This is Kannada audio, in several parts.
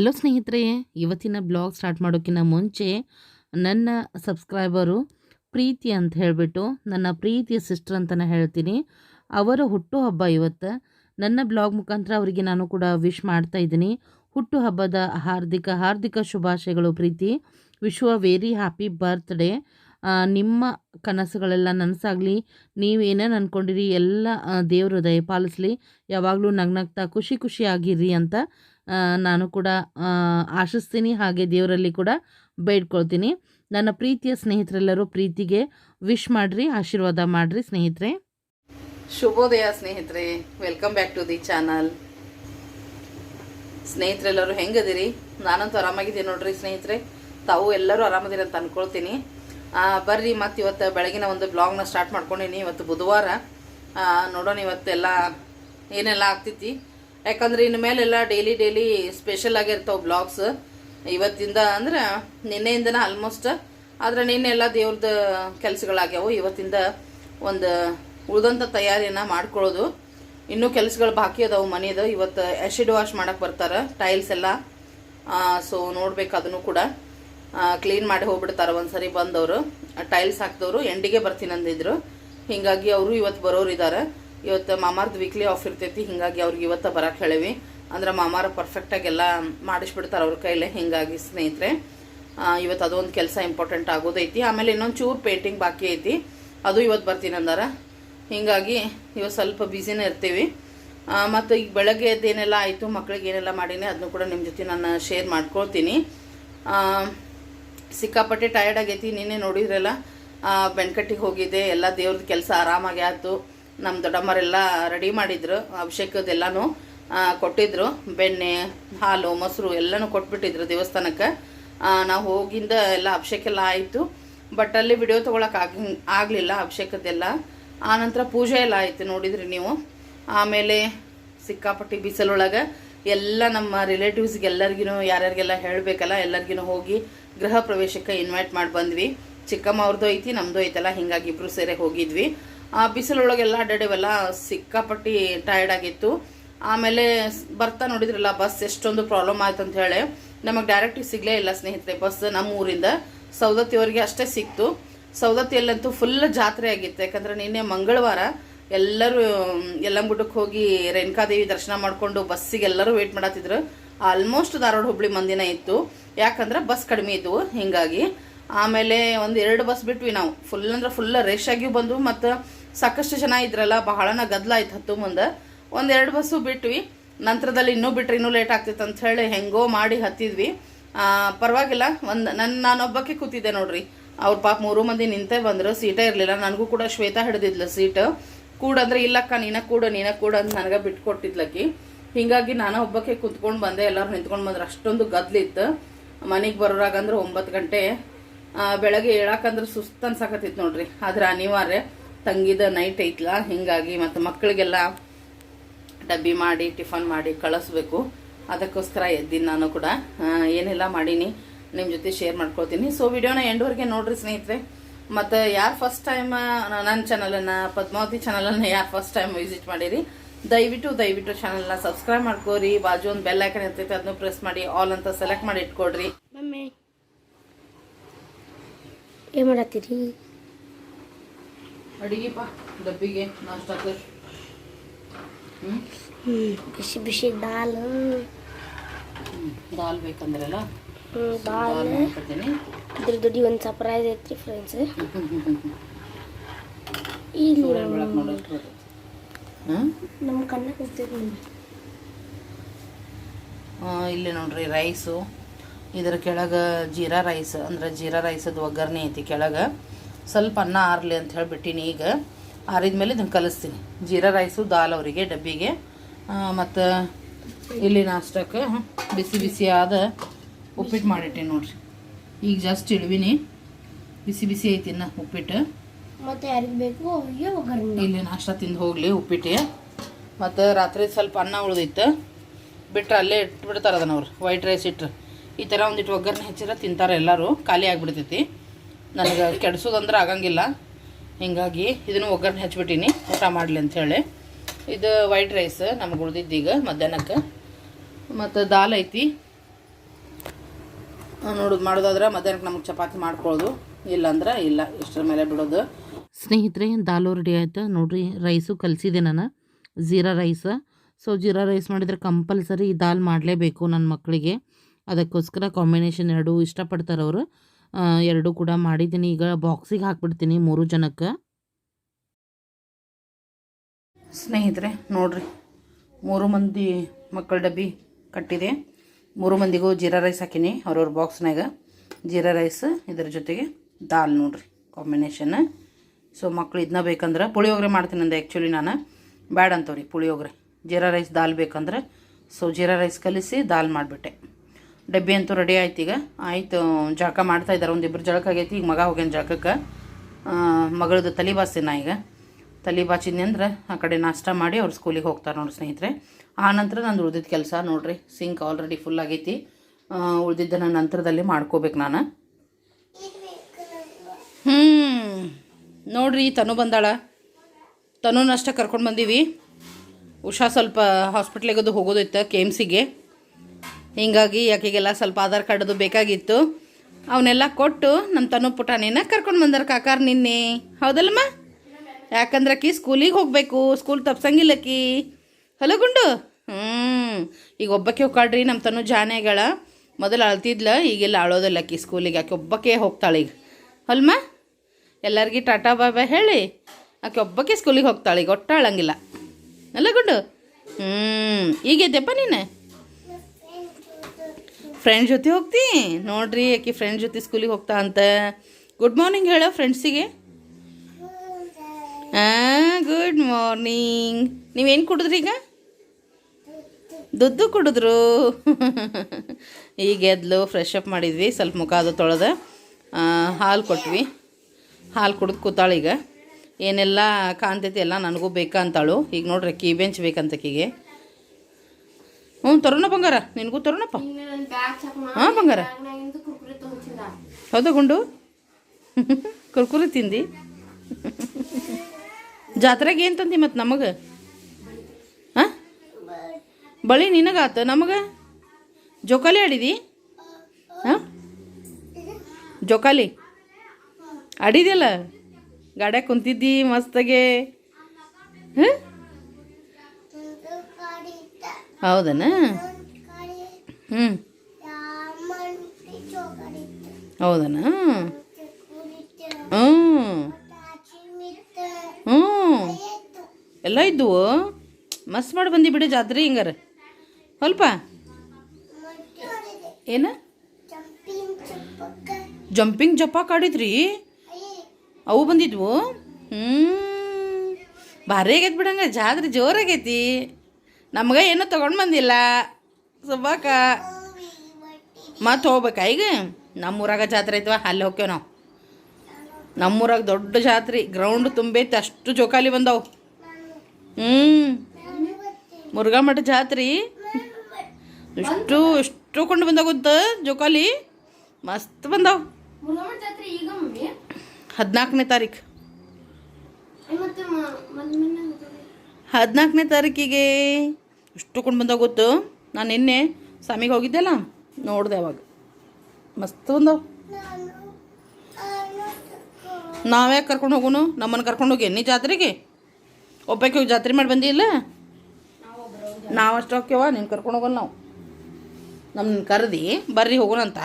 ಹಲೋ ಸ್ನೇಹಿತರೆ, ಇವತ್ತಿನ ಬ್ಲಾಗ್ ಸ್ಟಾರ್ಟ್ ಮಾಡೋಕ್ಕಿಂತ ಮುಂಚೆ ನನ್ನ ಸಬ್ಸ್ಕ್ರೈಬರು ಪ್ರೀತಿ ಅಂತ ಹೇಳಿಬಿಟ್ಟು ನನ್ನ ಪ್ರೀತಿಯ ಸಿಸ್ಟರ್ ಅಂತಲೇ ಹೇಳ್ತೀನಿ. ಅವರ ಹುಟ್ಟುಹಬ್ಬ ಇವತ್ತು. ನನ್ನ ಬ್ಲಾಗ್ ಮುಖಾಂತರ ಅವರಿಗೆ ನಾನು ಕೂಡ ವಿಶ್ ಮಾಡ್ತಾ ಇದ್ದೀನಿ. ಹುಟ್ಟುಹಬ್ಬದ ಹಾರ್ದಿಕ ಹಾರ್ದಿಕ ಶುಭಾಶಯಗಳು Preethi. Wish a very happy birthday. ನಿಮ್ಮ ಕನಸುಗಳೆಲ್ಲ ನನಸಾಗಲಿ. ನೀವೇನೇನು ಅಂದ್ಕೊಂಡಿರಿ ಎಲ್ಲ ದೇವರು ದೇವ್ರ ದಯ ಪಾಲಿಸ್ಲಿ ಯಾವಾಗಲೂ ನಗ್ನಗ್ತಾ, ಖುಷಿ ಖುಷಿಯಾಗಿರಿ ಅಂತ ನಾನು ಕೂಡ ಆಶಿಸ್ತೀನಿ, ಹಾಗೆ ದೇವರಲ್ಲಿ ಕೂಡ ಬೇಡ್ಕೊಳ್ತೀನಿ. ನನ್ನ ಪ್ರೀತಿಯ ಸ್ನೇಹಿತರೆಲ್ಲರೂ ಪ್ರೀತಿಗೆ ವಿಶ್ ಮಾಡಿರಿ, ಆಶೀರ್ವಾದ ಮಾಡಿರಿ ಸ್ನೇಹಿತರೆ. ಶುಭೋದಯ ಸ್ನೇಹಿತರೆ, welcome back to the channel. ಸ್ನೇಹಿತರೆಲ್ಲರೂ ಹೆಂಗದಿರಿ? ನಾನಂತೂ ಆರಾಮಾಗಿದ್ದೀನಿ ನೋಡ್ರಿ ಸ್ನೇಹಿತರೆ. ತಾವು ಎಲ್ಲರೂ ಆರಾಮದಿರಿ ಅಂತ ಅಂದ್ಕೊಳ್ತೀನಿ ಬರ್ರಿ ಮತ್ತು ಇವತ್ತು ಬೆಳಗಿನ ಒಂದು ಬ್ಲಾಗ್ನ ಸ್ಟಾರ್ಟ್ ಮಾಡ್ಕೊಂಡೀನಿ. ಇವತ್ತು ಬುಧವಾರ. ನೋಡೋಣ, ಇವತ್ತೆಲ್ಲ ಏನೆಲ್ಲ ಆಗ್ತೈತಿ? ಯಾಕಂದ್ರೆ ಇನ್ನು ಮೇಲೆಲ್ಲ ಡೈಲಿ ಡೈಲಿ ಸ್ಪೆಷಲ್ ಆಗಿರ್ತಾವೆ ಬ್ಲಾಗ್ಸ್ ಇವತ್ತಿಂದ ಅಂದ್ರೆ ನಿನ್ನೆಯಿಂದನ ಆಲ್ಮೋಸ್ಟ್ ಆದ್ರೆ ನಿನ್ನೆಲ್ಲ ದೇವ್ರದ ಕೆಲಸಗಳಾಗ್ಯಾವು. ಇವತ್ತಿಂದ ಒಂದು ಉಳ್ದಂಥ ತಯಾರಿಯನ್ನ ಮಾಡ್ಕೊಳ್ಳೋದು. ಇನ್ನೂ ಕೆಲಸಗಳು ಬಾಕಿ ಅದಾವು ಮನೆಯದು ಇವತ್ತು ಆ್ಯಸಿಡ್ ವಾಶ್ ಮಾಡಕ್ಕೆ ಬರ್ತಾರೆ ಟೈಲ್ಸ್ ಎಲ್ಲ. ಸೊ ನೋಡ್ಬೇಕು ಅದನ್ನು ಕೂಡ. ಕ್ಲೀನ್ ಮಾಡಿ ಹೋಗ್ಬಿಡ್ತಾರೆ ಒಂದ್ಸರಿ ಬಂದವರು. ಟೈಲ್ಸ್ ಹಾಕಿದವರು. ಎಂಡಿಗೆ ಬರ್ತೀನಿ ಅಂದಿದ್ರು. ಹಿಂಗಾಗಿ ಅವರು ಇವತ್ತು ಬರೋರು ಇದ್ದಾರೆ ಇವತ್ತು ಮಾಮಾರ್ದು ವೀಕ್ಲಿ ಆಫ್ ಇರ್ತೈತಿ, ಹಿಂಗಾಗಿ ಅವ್ರಿಗೆ ಇವತ್ತು ಬರಕ್ಕೆ ಹೇಳಿವಿ. ಅಂದ್ರೆ ಮಾಮಾರ ಪರ್ಫೆಕ್ಟಾಗಿ ಎಲ್ಲ ಮಾಡಿಸ್ಬಿಡ್ತಾರೆ ಅವ್ರ ಕೈಲೇ, ಹಿಂಗಾಗಿ ಸ್ನೇಹಿತರೆ. ಇವತ್ತು ಅದೊಂದು ಕೆಲಸ ಇಂಪಾರ್ಟೆಂಟ್ ಆಗೋದೈತಿ. ಆಮೇಲೆ ಇನ್ನೊಂದು ಚೂರು ಪೇಂಟಿಂಗ್ ಬಾಕಿ ಐತಿ. ಅದು ಇವತ್ತು ಬರ್ತೀನಿ ಅಂದಾರ. ಹಿಂಗಾಗಿ ಇವತ್ತು ಸ್ವಲ್ಪ ಬ್ಯುಸಿನೇ ಇರ್ತೀವಿ. ಮತ್ತು ಈಗ ಬೆಳಗ್ಗೆ ಎದ್ದೇನೆಲ್ಲ ಆಯಿತು, ಮಕ್ಳಿಗೆ ಏನೆಲ್ಲ ಮಾಡೀನಿ ಅದನ್ನು ಕೂಡ ನಿಮ್ಮ ಜೊತೆ ನಾನು ಶೇರ್ ಮಾಡ್ಕೊಳ್ತೀನಿ. ಸಿಕ್ಕಾಪಟ್ಟೆ ಟಯರ್ಡ್ ಆಗೈತಿ, ನಿನ್ನೆ ನೋಡಿದ್ರಲ್ಲ? ಬೆಣ್ಕಟ್ಟಿಗೆ ಹೋಗಿದ್ದೆ, ಎಲ್ಲ ದೇವ್ರದ್ದು ಕೆಲಸ ಆರಾಮಾಗಿ ಆಯ್ತು. ನಮ್ಮ ದೊಡ್ಡಮ್ಮರೆಲ್ಲ ರೆಡಿ ಮಾಡಿದ್ರು, ಅಭಿಷೇಕದೆಲ್ಲನೂ ಕೊಟ್ಟಿದ್ರು. ಬೆಣ್ಣೆ, ಹಾಲು, ಮೊಸರು ಎಲ್ಲನೂ ಕೊಟ್ಬಿಟ್ಟಿದ್ರು ದೇವಸ್ಥಾನಕ್ಕೆ. ನಾವು ಹೋಗಿಂದ ಎಲ್ಲ ಅಭಿಷೇಕ ಎಲ್ಲ ಆಯಿತು. ಬಟ್ ಅಲ್ಲಿ ವಿಡಿಯೋ ತೊಗೊಳಕ್ಕೆ ಆಗ, ಆಗಲಿಲ್ಲ ಅಭಿಷೇಕದ್ದೆಲ್ಲ ಆನಂತರ ಪೂಜೆ ಎಲ್ಲ ಆಯಿತು ನೋಡಿದ್ರಿ ನೀವು. ಆಮೇಲೆ ಸಿಕ್ಕಾಪಟ್ಟಿ ಬಿಸಿಲೊಳಗೆ ಎಲ್ಲ ನಮ್ಮ ರಿಲೇಟಿವ್ಸ್ಗೆ ಎಲ್ಲರಿಗೂ ಯಾರ್ಯಾರಿಗೆಲ್ಲ ಹೇಳಬೇಕಲ್ಲ ಎಲ್ಲರಿಗೂ ಹೋಗಿ ಗೃಹ ಪ್ರವೇಶಕ್ಕೆ ಇನ್ವೈಟ್ ಮಾಡಿ ಬಂದ್ವಿ. ಚಿಕ್ಕಮ್ಮ ಅವ್ರದ್ದು ಐತಿ ನಮ್ಮದು ಐತಲ್ಲ, ಹಿಂಗಾಗಿ ಇಬ್ರು ಸೇರೆ ಹೋಗಿದ್ವಿ. ಬಿಸಿಲೊಳಗೆಲ್ಲ ಅಡ್ಡಾಡೇವೆಲ್ಲ ಸಿಕ್ಕಾಪಟ್ಟಿ ಟಯರ್ಡ್ ಆಗಿತ್ತು. ಆಮೇಲೆ ಬರ್ತಾ ನೋಡಿದ್ರಲ್ಲ ಬಸ್ ಎಷ್ಟೊಂದು ಪ್ರಾಬ್ಲಮ್ ಆಯ್ತು ಅಂತ ಹೇಳಿ. ನಮಗೆ ಡೈರೆಕ್ಟ್ ಸಿಗಲೇ ಇಲ್ಲ ಸ್ನೇಹಿತರೆ ಬಸ್ ನಮ್ಮ ಊರಿಂದ ಸೌದತ್ತಿಯವರಿಗೆ ಅಷ್ಟೇ ಸಿಕ್ತು. ಸೌದತ್ತಿಯಲ್ಲಂತೂ ಫುಲ್ ಜಾತ್ರೆ ಆಗಿತ್ತು. ಯಾಕಂದ್ರೆ ನಿನ್ನೆ ಮಂಗಳವಾರ ಎಲ್ಲರೂ, ಯಲ್ಲಂಗುಡ್ಡಕ್ಕೆ ಹೋಗಿ ರೇಣುಕಾದೇವಿ ದರ್ಶನ ಮಾಡಿಕೊಂಡು ಬಸ್ಸಿಗೆ ಎಲ್ಲರೂ ವೇಟ್ ಮಾಡತ್ತಿದ್ರು. ಆಲ್ಮೋಸ್ಟ್ ಧಾರವಾಡ ಹುಬ್ಳಿ ಮಂದಿನ ಇತ್ತು. ಯಾಕಂದ್ರೆ ಬಸ್ ಕಡಿಮೆ ಇದ್ವು, ಹಿಂಗಾಗಿ. ಆಮೇಲೆ ಒಂದು ಎರಡು ಬಸ್ ಬಿಟ್ವಿ ನಾವು. ಫುಲ್ ಅಂದ್ರೆ ಫುಲ್ ರೇಷಾಗಿಯೂ ಬಂದ್ವು ಬಂದು ಮತ್ತು ಸಾಕಷ್ಟು ಜನ ಇದ್ರಲ್ಲ, ಬಹಳನ ಗದ್ದಲ ಆಯ್ತು ಹತ್ತು ಮುಂದೆ. ಒಂದೆರಡು ಬಸ್ಸು ಬಿಟ್ವಿ. ನಂತರದಲ್ಲಿ ಇನ್ನೂ ಬಿಟ್ರೆ ಇನ್ನೂ ಲೇಟ್ ಆಗ್ತಿತ್ತು ಅಂತ ಹೇಳಿ ಹೆಂಗೋ ಮಾಡಿ ಹತ್ತಿದ್ವಿ. ಪರವಾಗಿಲ್ಲ, ಒಂದು ನನ್ನ ನಾನೊಬ್ಬಕ್ಕೆ ಕೂತಿದ್ದೆ ನೋಡ್ರಿ. ಅವ್ರ ಪಾಪ ಮೂರು ಮಂದಿ ನಿಂತೆ ಬಂದರು, ಸೀಟೇ ಇರಲಿಲ್ಲ. ನನಗೂ ಕೂಡ ಶ್ವೇತಾ ಹಿಡಿದಿದ್ಲು ಸೀಟ್. ಕೂಡಂದ್ರೆ ಇಲ್ಲಕ್ಕ ನೀನ ಕೂಡ ನೀನ ಕೂಡ ಅಂತ ನನಗೆ ಬಿಟ್ಟು ಕೊಟ್ಟಿದ್ಲಕ್ಕಿ ಹಿಂಗಾಗಿ ನಾನು ಒಬ್ಬಕ್ಕೆ ಕುತ್ಕೊಂಡು ಬಂದೆ. ಎಲ್ಲರೂ ನಿಂತ್ಕೊಂಡು ಬಂದ್ರೆ. ಅಷ್ಟೊಂದು ಗದ್ಲಿತ್ತು ಮನೆಗೆ ಬರೋರಾಗಂದ್ರೆ ಒಂಬತ್ತು ಗಂಟೆ. ಬೆಳಗ್ಗೆ ಹೇಳಕ್ಕಂದ್ರೆ ಸುಸ್ತು ಅನ್ಸಾಕತ್ತಿತ್ತು ನೋಡ್ರಿ. ಆದ್ರೆ ಅನಿವಾರ್ಯ. ತಂಗಿದ ನೈಟ್ ಐತ್ಲಾ? ಹಿಂಗಾಗಿ ಮತ್ತು ಮಕ್ಕಳಿಗೆಲ್ಲ ಡಬ್ಬಿ ಮಾಡಿ, ಟಿಫನ್ ಮಾಡಿ ಕಳಿಸ್ಬೇಕು. ಅದಕ್ಕೋಸ್ಕರ ಎದ್ದೀನಿ ನಾನು ಕೂಡ. ಏನೆಲ್ಲ ಮಾಡೀನಿ ನಿಮ್ಮ ಜೊತೆ ಶೇರ್ ಮಾಡ್ಕೊಳ್ತೀನಿ. ಸೊ ವಿಡಿಯೋನ ಎಂಡ್ವರೆಗೆ ನೋಡ್ರಿ ಸ್ನೇಹಿತರೆ. ಮತ್ತು ಯಾರು ಫಸ್ಟ್ ಟೈಮ್ ನನ್ನ ಚಾನಲನ್ನು ಪದ್ಮಾವತಿ ಚಾನಲನ್ನು ಯಾರು ಫಸ್ಟ್ ಟೈಮ್ ವಿಸಿಟ್ ಮಾಡಿರಿ, ದಯವಿಟ್ಟು ದಯವಿಟ್ಟು ಚಾನಲ್ನ ಸಬ್ಸ್ಕ್ರೈಬ್ ಮಾಡ್ಕೋರಿ. ಬಾಜು ಒಂದು ಬೆಲ್ ಐಕನ್ ಇರ್ತೈತೆ ಅದನ್ನು ಪ್ರೆಸ್ ಮಾಡಿ ಆಲ್ ಅಂತ ಸೆಲೆಕ್ಟ್ ಮಾಡಿ ಇಟ್ಕೊಡ್ರಿ. ಏನು ಮಾಡತ್ತೀರಿ? ಅಡಿಗೆಪ್ಪ ಡಬ್ಬಿಗೆ ಹ್ಞೂ ಬಿಸಿ ಬಿಸಿ ದಾಲ್. ದಾಲ್ ಬೇಕಂದ್ರಲ್ಲ? ದಾಲ್. ಇದ್ರ ದುಡ್ಡಿ ಒಂದು ಸರ್ಪ್ರೈಸ್ ಐತ್ರಿ ಫ್ರೆಂಡ್ಸ್ ಇಲ್ಲಿ ನಮ್ಮ ಕಣ್ಣ ಕೂತೈತಿ ಇಲ್ಲಿ ನೋಡ್ರಿ ರೈಸು ಇದ್ರ ಕೆಳಗೆ ಜೀರಾ ರೈಸ್ ಅಂದ್ರೆ ಜೀರಾ ರೈಸದ ಒಗ್ಗರಣೆ ಐತಿ ಕೆಳಗೆ. ಸ್ವಲ್ಪ ಅನ್ನ ಆರಲಿ ಅಂತ ಹೇಳಿಬಿಟ್ಟಿನಿ ಈಗ. ಆರಿದ ಮೇಲೆ ಇದನ್ನು ಕಲಿಸ್ತೀನಿ. ಜೀರಾ ರೈಸು ದಾಲ್ ಅವರಿಗೆ ಡಬ್ಬಿಗೆ. ಮತ್ತು ಇಲ್ಲಿ ನಾಷ್ಟಕ್ಕೆ ಬಿಸಿ ಬಿಸಿಯಾದ ಉಪ್ಪಿಟ್ಟು ಮಾಡಿಟ್ಟೆ ನೋಡ್ರಿ. ಈಗ ಜಸ್ಟ್ ಇಳುವಿನಿ. ಬಿಸಿ ಬಿಸಿ ಐತಿ ಇನ್ನು ಉಪ್ಪಿಟ್ಟು. ಮತ್ತೆ ಯಾರಿಗೆ ಬೇಕು ಅವ್ರಿಗೆ ಇಲ್ಲಿ ನಾಷ್ಟ ತಿಂದು ಹೋಗಲಿ ಉಪ್ಪಿಟ್ಟು. ಮತ್ತು ರಾತ್ರಿ ಸ್ವಲ್ಪ ಅನ್ನ ಉಳಿದಿತ್ತು. ಬಿಟ್ಟರೆ ಅಲ್ಲೇ ಇಟ್ಬಿಡ್ತಾರೆ ಅದನ್ನ ಅವ್ರು. ವೈಟ್ ರೈಸ್ ಇಟ್ಟರೆ ಈ ಥರ ಒಂದಿಟ್ಟು ಒಗ್ಗರಣೆ ಹೆಚ್ಚಿರೋ ತಿಂತಾರೆ ಎಲ್ಲರೂ. ಖಾಲಿ ಆಗಿಬಿಡ್ತೈತಿ. ನನಗೆ ಕೆಡಿಸೋದಂದ್ರೆ ಆಗಂಗಿಲ್ಲ. ಹೀಗಾಗಿ ಇದನ್ನು ಒಗ್ಗರಣೆ ಹಚ್ಬಿಟ್ಟಿನಿ. ಊಟ ಮಾಡಲಿ ಅಂಥೇಳಿ ಇದು ವೈಟ್ ರೈಸ್ ನಮ್ಗೆ ಉಳಿದಿದ್ದು ಈಗ ಮಧ್ಯಾಹ್ನಕ್ಕೆ. ಮತ್ತು ದಾಲ್ ಐತಿ. ನೋಡೋದು ಮಾಡೋದಾದ್ರೆ ಮಧ್ಯಾಹ್ನಕ್ಕೆ ನಮಗೆ ಚಪಾತಿ ಮಾಡ್ಕೊಳ್ಳೋದು ಇಲ್ಲಾಂದ್ರೆ ಇಲ್ಲ, ಇಷ್ಟರ ಮೇಲೆ ಬಿಡೋದು. ಸ್ನೇಹಿತರೆ, ದಾಲು ರೆಡಿ ಆಯಿತು? ನೋಡಿರಿ, ರೈಸು ಕಲಿಸಿದೆ ನಾನು. Jeera rice. So jeera rice ಮಾಡಿದರೆ ಕಂಪಲ್ಸರಿ ಈ ದಾಲ್ ಮಾಡಲೇಬೇಕು ನನ್ನ ಮಕ್ಕಳಿಗೆ ಅದಕ್ಕೋಸ್ಕರ ಕಾಂಬಿನೇಷನ್ ಎರಡು ಇಷ್ಟಪಡ್ತಾರೆ ಅವರು ಎರಡು ಕೂಡ ಮಾಡಿದ್ದೀನಿ. ಈಗ ಬಾಕ್ಸಿಗೆ ಹಾಕ್ಬಿಡ್ತೀನಿ ಮೂರು ಜನಕ್ಕೆ. ಸ್ನೇಹಿತರೆ, ನೋಡ್ರಿ, ಮೂರು ಮಂದಿ ಮಕ್ಕಳ ಡಬ್ಬಿ ಕಟ್ಟಿದೆ. ಮೂರು ಮಂದಿಗೂ ಜೀರಾ ರೈಸ್ ಹಾಕೀನಿ ಅವ್ರವ್ರ ಬಾಕ್ಸ್ನಾಗ ಜೀರಾ ರೈಸ್, ಇದ್ರ ಜೊತೆಗೆ ದಾಲ್ ನೋಡ್ರಿ ಕಾಂಬಿನೇಷನ್ ಸೊ ಮಕ್ಳು ಇದನ್ನ ಬೇಕಂದ್ರೆ ಪುಳಿಯೋಗರೆ ಮಾಡ್ತೀನಿ ಅಂದೆ ಆ್ಯಕ್ಚುಲಿ ನಾನು. ಬ್ಯಾಡ ಅಂತವ್ರಿ ಪುಳಿಯೋಗರೆ. ಜೀರಾ ರೈಸ್, ದಾಲ್ ಬೇಕಂದ್ರೆ. ಸೊ ಜೀರಾ ರೈಸ್ ಕಲಿಸಿ ದಾಲ್ ಮಾಡಿಬಿಟ್ಟೆ. ಡಬ್ಬಿ ಅಂತೂ ರೆಡಿ ಆಯ್ತು ಈಗ. ಆಯಿತು ಜಳಕ ಮಾಡ್ತಾ ಇದ್ದಾರೆ. ಒಂದಿಬ್ಬರು ಜಳಕ ಆಗೈತಿ. ಈಗ ಮಗ ಹೋಗ್ಯಾನ ಜಳಕಕ್ಕೆ ಮಗಳದು ತಲೆ ಬಾಸಿನ ಈಗ. ತಲೆ ಬಾಚಿದ್ನಿ ಅಂದ್ರೆ ಆ ಕಡೆ ನಾಷ್ಟ ಮಾಡಿ ಅವ್ರು ಸ್ಕೂಲಿಗೆ ಹೋಗ್ತಾರೆ ನೋಡಿ ಸ್ನೇಹಿತರೆ. ಆ ನಂತರ ನಂದು ಉಳ್ದಿದ್ದ ಕೆಲಸ ನೋಡ್ರಿ. ಸಿಂಕ್ ಆಲ್ರೆಡಿ ಫುಲ್ ಆಗೈತಿ. ಉಳಿದಿದ್ದನ್ನು ನಂತರದಲ್ಲಿ ಮಾಡ್ಕೋಬೇಕು ನಾನು. ಹ್ಞೂ ನೋಡ್ರಿ, ತನು ಬಂದಾಳ. ತನುನಷ್ಟ ಕರ್ಕೊಂಡು ಬಂದೀವಿ. ಉಷಾ ಸ್ವಲ್ಪ ಹಾಸ್ಪಿಟ್ಲಿಗೆ ಅದು ಹೋಗೋದೈತೆ ಕೆ ಎಂ ಸಿಗೆ ಹಿಂಗಾಗಿ ಆಕೆಗೆಲ್ಲ ಸ್ವಲ್ಪ ಆಧಾರ್ ಕಾರ್ಡದು ಬೇಕಾಗಿತ್ತು, ಅವನ್ನೆಲ್ಲ ಕೊಟ್ಟು ನಮ್ಮ ತನು ಪುಟಾಣಿನ ಕರ್ಕೊಂಡು ಬಂದಾರ ಕಾಕಾರ ನಿನ್ನೆ. ಹೌದಲ್ಲಮ್ಮ? ಯಾಕಂದ್ರೆ ಅಕ್ಕಿ ಸ್ಕೂಲಿಗೆ ಹೋಗಬೇಕು, ಸ್ಕೂಲ್ ತಪ್ಸಂಗಿಲ್ಲಕ್ಕಿ ಹಲೋ ಗುಂಡು? ಹ್ಞೂ ಈಗ ಒಬ್ಬಕ್ಕೆ ಹೋಗಾಡ್ರಿ ನಮ್ಮ ತನು ಜಾನೆಗಳ ಮೊದಲು ಅಳ್ತಿದ್ಲ, ಈಗೆಲ್ಲ ಅಳೋದಿಲ್ಲ ಅಕ್ಕಿ ಸ್ಕೂಲಿಗೆ, ಆಕೆ ಒಬ್ಬಕ್ಕೆ ಹೋಗ್ತಾಳೆ ಈಗ. ಹೊಲ್ಮ ಎಲ್ಲರಿಗೆ ಟಾಟಾ ಬಾಯ್ ಹೇಳಿ, ಆಕೆ ಒಬ್ಬಕ್ಕೆ ಸ್ಕೂಲಿಗೆ ಹೋಗ್ತಾಳೆ ಈಗ ಒಟ್ಟ ಅಲ್ಲ ಗುಂಡು? ಹ್ಞೂ ಈಗೆದ್ದೆಪ್ಪ ನೀನು? ಫ್ರೆಂಡ್ ಜೊತೆ ಹೋಗ್ತಿ? ನೋಡ್ರಿ, ಆಕೆ ಫ್ರೆಂಡ್ ಜೊತೆ ಸ್ಕೂಲಿಗೆ ಹೋಗ್ತಾ ಅಂತ. ಗುಡ್ ಮಾರ್ನಿಂಗ್ ಹೇಳ ಫ್ರೆಂಡ್ಸಿಗೆ ಗುಡ್ ಮಾರ್ನಿಂಗ್ ನೀವೇನು ಕುಡಿದ್ರಿ ಈಗ? ದುಡ್ಡು ಕುಡಿದ್ರು. ಈಗ ಎದ್ಲು ಫ್ರೆಶ್ ಅಪ್ ಮಾಡಿದ್ವಿ, ಸ್ವಲ್ಪ ಮುಖ ಅದು ತೊಳೆದ. ಹಾಲು ಕೊಟ್ವಿ. ಹಾಲು ಕುಡಿದು ಕೂತಾಳು ಈಗ. ಏನೆಲ್ಲ ಕಾಣ್ತೈತಿ ಎಲ್ಲ ನನಗೂ ಬೇಕಾ ಅಂತಾಳು ಈಗ ನೋಡ್ರಿ ಕೀ ಬೆಂಚ್ ಬೇಕಂತ ಆಕಿಗೆ. ಹ್ಞೂ ತರೋಣ ಬಂಗಾರ. ನಿನಗೂ ತರೋಣಪ್ಪ. ಹಾಂ ಬಂಗಾರ. ಹೌದಾ ಗುಂಡು. ಕುರ್ಕುರಿ ತಿಂದಿ. ಜಾತ್ರೆಗೆ ಏನು ತಂದಿ ಮತ್ತು ನಮಗೆ? ಹಾಂ? ಬಳಿ ನಿನಗಾತ. ನಮಗೆ? ಜೋಕಾಲಿ ಆಡಿದಿ? ಹಾಂ? ಜೋಕಾಲಿ? ಆಡಿದ್ಯಲ್ಲ? ಗಾಡ್ಯಾಗ ಕುಂತಿದ್ದಿ ಮಸ್ತಾಗೆ. ಹಾಂ ಹೌದನ? ಹ್ಞೂ ಹೌದನ? ಹ್ಞೂ ಹ್ಞೂ ಎಲ್ಲ ಇದ್ದುವು? ಮಸ್ತ್ ಮಾಡಿ ಬಂದಿ ಬಿಡು ಜಾತ್ರೆ ಹಿಂಗಾರ. ಸ್ವಲ್ಪ ಏನ? ಜಂಪಿಂಗ್ ಜಪಾಕ್ ಆಡಿದ್ರಿ? ಅವು ಬಂದಿದ್ವು? ಹ್ಞೂ ಭಾರಿ ಆಗೈತೆ ಬಿಡಂಗ ಜಾತ್ರೆ ಜೋರಾಗೈತಿ. ನಮ್ಗೆ ಏನೂ ತೊಗೊಂಡು ಬಂದಿಲ್ಲ. ಸುಬ್ಬಾಕ ಮತ್ತೆ ಹೋಗ್ಬೇಕಾ ಈಗ? ನಮ್ಮೂರಾಗ ಜಾತ್ರೆ ಐತವ ಅಲ್ಲಿ ಹೋಗ್ತೇವೆ ನಾವು. ನಮ್ಮೂರಾಗ ದೊಡ್ಡ ಜಾತ್ರೆ ಗ್ರೌಂಡ್ ತುಂಬೈತೆ ಅಷ್ಟು ಜೋಕಾಲಿ ಬಂದವು. ಹ್ಞೂ ಮುರುಘಾಮಠ ಜಾತ್ರೆ. ಎಷ್ಟು ಎಷ್ಟು ಕೊಂಡು ಬಂದಾವ ಗೊತ್ತ ಜೋಕಾಲಿ? ಮಸ್ತ್ ಬಂದಾವ. ಹದಿನಾಲ್ಕನೇ ತಾರೀಕು ಹದಿನಾಲ್ಕನೇ ತಾರೀಕಿಗೆ ಎಷ್ಟು ಕೊಂಡು ಬಂದಾವ ಗೊತ್ತು? ನಾನು ನಿನ್ನೆ ಸ್ವಾಮಿಗೆ ಹೋಗಿದ್ದೆಲ್ಲ? ನೋಡಿದೆ ಅವಾಗ. ಮಸ್ತ್ ಬಂದವು. ನಾವ್ಯಾಕೆ ಕರ್ಕೊಂಡು ಹೋಗೋನು? ನಮ್ಮನ್ನು ಕರ್ಕೊಂಡು ಹೋಗಿ ನೀ ಜಾತ್ರೆಗೆ? ಒಬ್ಬಕ್ಕೆ ಹೋಗಿ ಜಾತ್ರೆ ಮಾಡಿ ಬಂದಿಲ್ಲ? ನಾವು ಅಷ್ಟು ಹೋಗ್ಯವ ನೀನು ಕರ್ಕೊಂಡು ಹೋಗೋಣ ನಾವು. ನಮ್ಮನ್ನ ಕರೆದಿ, ಬರ್ರಿ ಹೋಗೋಣಂತ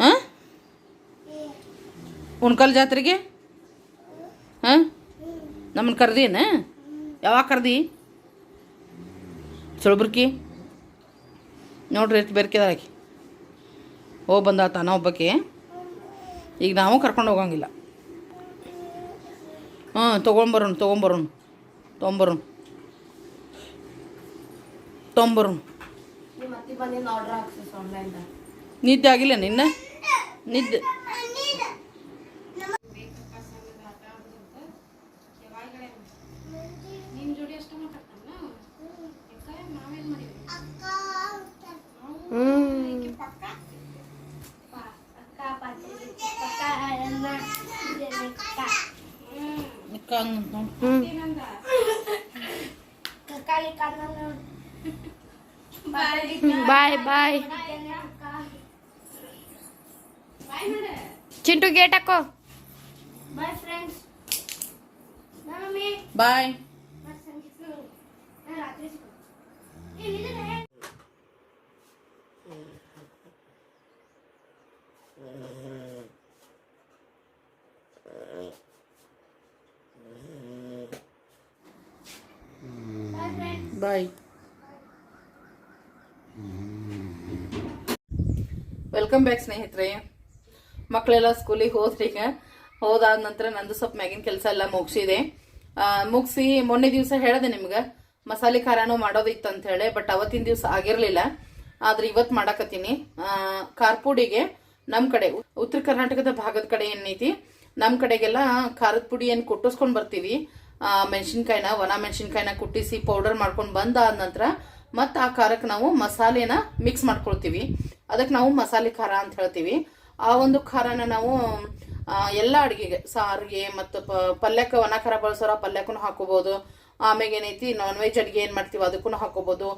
ಹಾಂ? ಉಣ್ಕಲ್ ಜಾತ್ರೆಗೆ? ಹಾಂ? ನಮ್ಮನ್ನ ಏನು? ಯಾವಾಗ ಕರ್ದಿ? ಸುಳ್ಬರ್ಕಿ ನೋಡ್ರಿ ಎಷ್ಟು ಬೆರ್ಕಿದಾಳ ಆಕಿ ಹೋಗಿ ಬಂದ ತಾನ ಒಬ್ಬಕ್ಕೆ ಈಗ ನಾವು ಕರ್ಕೊಂಡು ಹೋಗಂಗಿಲ್ಲ. ಹಾಂ ತೊಗೊಂಬರೋಣ ತೊಗೊಂಬರೋಣ ತೊಗೊಂಬರೋಣ. ತೊಗೊಂಬರೋಣ. ನಿದ್ದೆ ಆಗಿಲ್ಲ ನಿನ್ನ? ನಿದ್ದೆ. ಅಕ್ಕ ಹಂಗ್ ನೋಡು. ಬಾಯ್ ಬಾಯ್ ಚಿಂಟು ಗೇಟ್ ಹಾಕೋ ಬಾಯ್ ಫ್ರೆಂಡ್ಸ್ ಮಮ್ಮಿ ಬಾಯ್ ರಾತ್ರಿ ಬಾಯ್ ವೆಲ್ಕಮ್ ಬ್ಯಾಕ್ ಸ್ನೇಹಿತರೆ. ಮಕ್ಕಳೆಲ್ಲ ಸ್ಕೂಲಿಗೆ ಹೋದ್ರಿ ಈಗ. ಹೋದಾದ ನಂತರ ನಂದು ಸ್ವಲ್ಪ ಮ್ಯಾಗಿನ ಕೆಲಸ ಎಲ್ಲ ಮುಗಿಸಿದೆ. ಮುಗಿಸಿ ಮೊನ್ನೆ ದಿವಸ ಹೇಳಿದೆ ನಿಮ್ಗೆ, ಮಸಾಲೆ ಖಾರನೂ ಮಾಡೋದಿತ್ತು ಅಂತ ಹೇಳಿ, ಬಟ್ ಅವತ್ತಿನ ದಿವಸ ಆಗಿರಲಿಲ್ಲ. ಆದ್ರೆ ಇವತ್ತು ಮಾಡಾಕತ್ತೀನಿ. ಕಾರ್ಪುಡಿಗೆ ನಮ್ಮ ಕಡೆ ಉತ್ತರ ಕರ್ನಾಟಕದ ಭಾಗದ ಕಡೆ ಏನೈತಿ ನಮ್ಮ ಕಡೆಗೆಲ್ಲ ಖಾರದ ಪುಡಿ ಏನು ಕುಟ್ಟಿಸ್ಕೊಂಡು ಬರ್ತೀವಿ. ಮೆಣಸಿನ್ಕಾಯಿನ, ಒಣ ಮೆಣಸಿನ್ಕಾಯಿನ ಕುಟ್ಟಿಸಿ ಪೌಡರ್ ಮಾಡ್ಕೊಂಡು ಬಂದಾದ ನಂತರ ಮತ್ತು ಆ ಖಾರಕ್ಕೆ ನಾವು ಮಸಾಲೆನ ಮಿಕ್ಸ್ ಮಾಡ್ಕೊಳ್ತೀವಿ. ಅದಕ್ಕೆ ನಾವು ಮಸಾಲೆ ಖಾರ ಅಂತ ಹೇಳ್ತೀವಿ. ಆ ಒಂದು ಖಾರನ ನಾವು ಎಲ್ಲ ಅಡುಗೆಗೆ, ಸಾರಿಗೆ ಮತ್ತು ಪಲ್ಯಕ್ಕೆ ಒಣ ಖಾರ ಬಳಸೋರ ಪಲ್ಯಕ್ಕೂ ಹಾಕೋಬಹುದು ಆಮೇಲೆ ಏನೈತಿ ನಾನ್ ವೆಜ್ ಅಡುಗೆ ಏನು ಮಾಡ್ತೀವಿ ಅದಕ್ಕೂ ಹಾಕೋಬಹುದು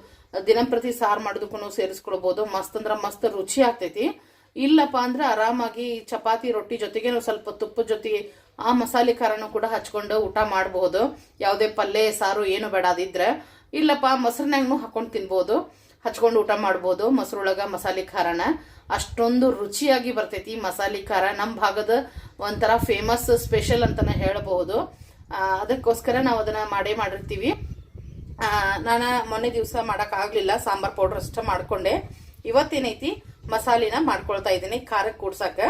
ದಿನಂಪ್ರತಿ ಸಾರು ಮಾಡೋದಕ್ಕೂ ಸೇರಿಸ್ಕೊಳ್ಬೋದು. ಮಸ್ತ್ ಅಂದ್ರೆ ಮಸ್ತ್ ರುಚಿ ಆಗ್ತೈತಿ. ಇಲ್ಲಪ್ಪ ಅಂದ್ರೆ ಆರಾಮಾಗಿ ಚಪಾತಿ, ರೊಟ್ಟಿ ಜೊತೆಗೆ ಸ್ವಲ್ಪ ತುಪ್ಪದ ಜೊತೆಗೆ ಆ ಮಸಾಲೆ ಖಾರನು ಕೂಡ ಹಚ್ಕೊಂಡು ಊಟ ಮಾಡಬಹುದು ಯಾವುದೇ ಪಲ್ಯ ಸಾರು ಏನು ಬೇಡ ಅದಿದ್ರೆ. ಇಲ್ಲಪ್ಪ ಮೊಸರಿನಾಗೂ ಹಾಕೊಂಡು ತಿನ್ಬೋದು. ಹಚ್ಕೊಂಡು ಊಟ ಮಾಡ್ಬೋದು ಮೊಸರೊಳಗ ಮಸಾಲೆ ಖಾರನ ಅಷ್ಟೊಂದು ರುಚಿಯಾಗಿ ಬರ್ತೈತಿ ಮಸಾಲೆ ಖಾರ ನಮ್ಮ ಭಾಗದ ಒಂಥರ ಫೇಮಸ್ ಸ್ಪೆಷಲ್ ಅಂತಾನೆ ಹೇಳಬಹುದು ಅದಕ್ಕೋಸ್ಕರ ನಾವು ಅದನ್ನ ಮಾಡೇ ಮಾಡಿರ್ತೀವಿ. ನಾನು ಮೊನ್ನೆ ದಿವಸ ಮಾಡೋಕ್ಕಾಗಲಿಲ್ಲ ಸಾಂಬಾರ್ ಪೌಡರ್ ಅಷ್ಟೇ ಮಾಡ್ಕೊಂಡೆ. ಇವತ್ತೇನೈತಿ? ಮಸಾಲಿನ ಮಾಡ್ಕೊಳ್ತಾ ಇದ್ದೀನಿ. ಖಾರಕ್ಕೆ ಕೂಡ್ಸಕ್ಕೆ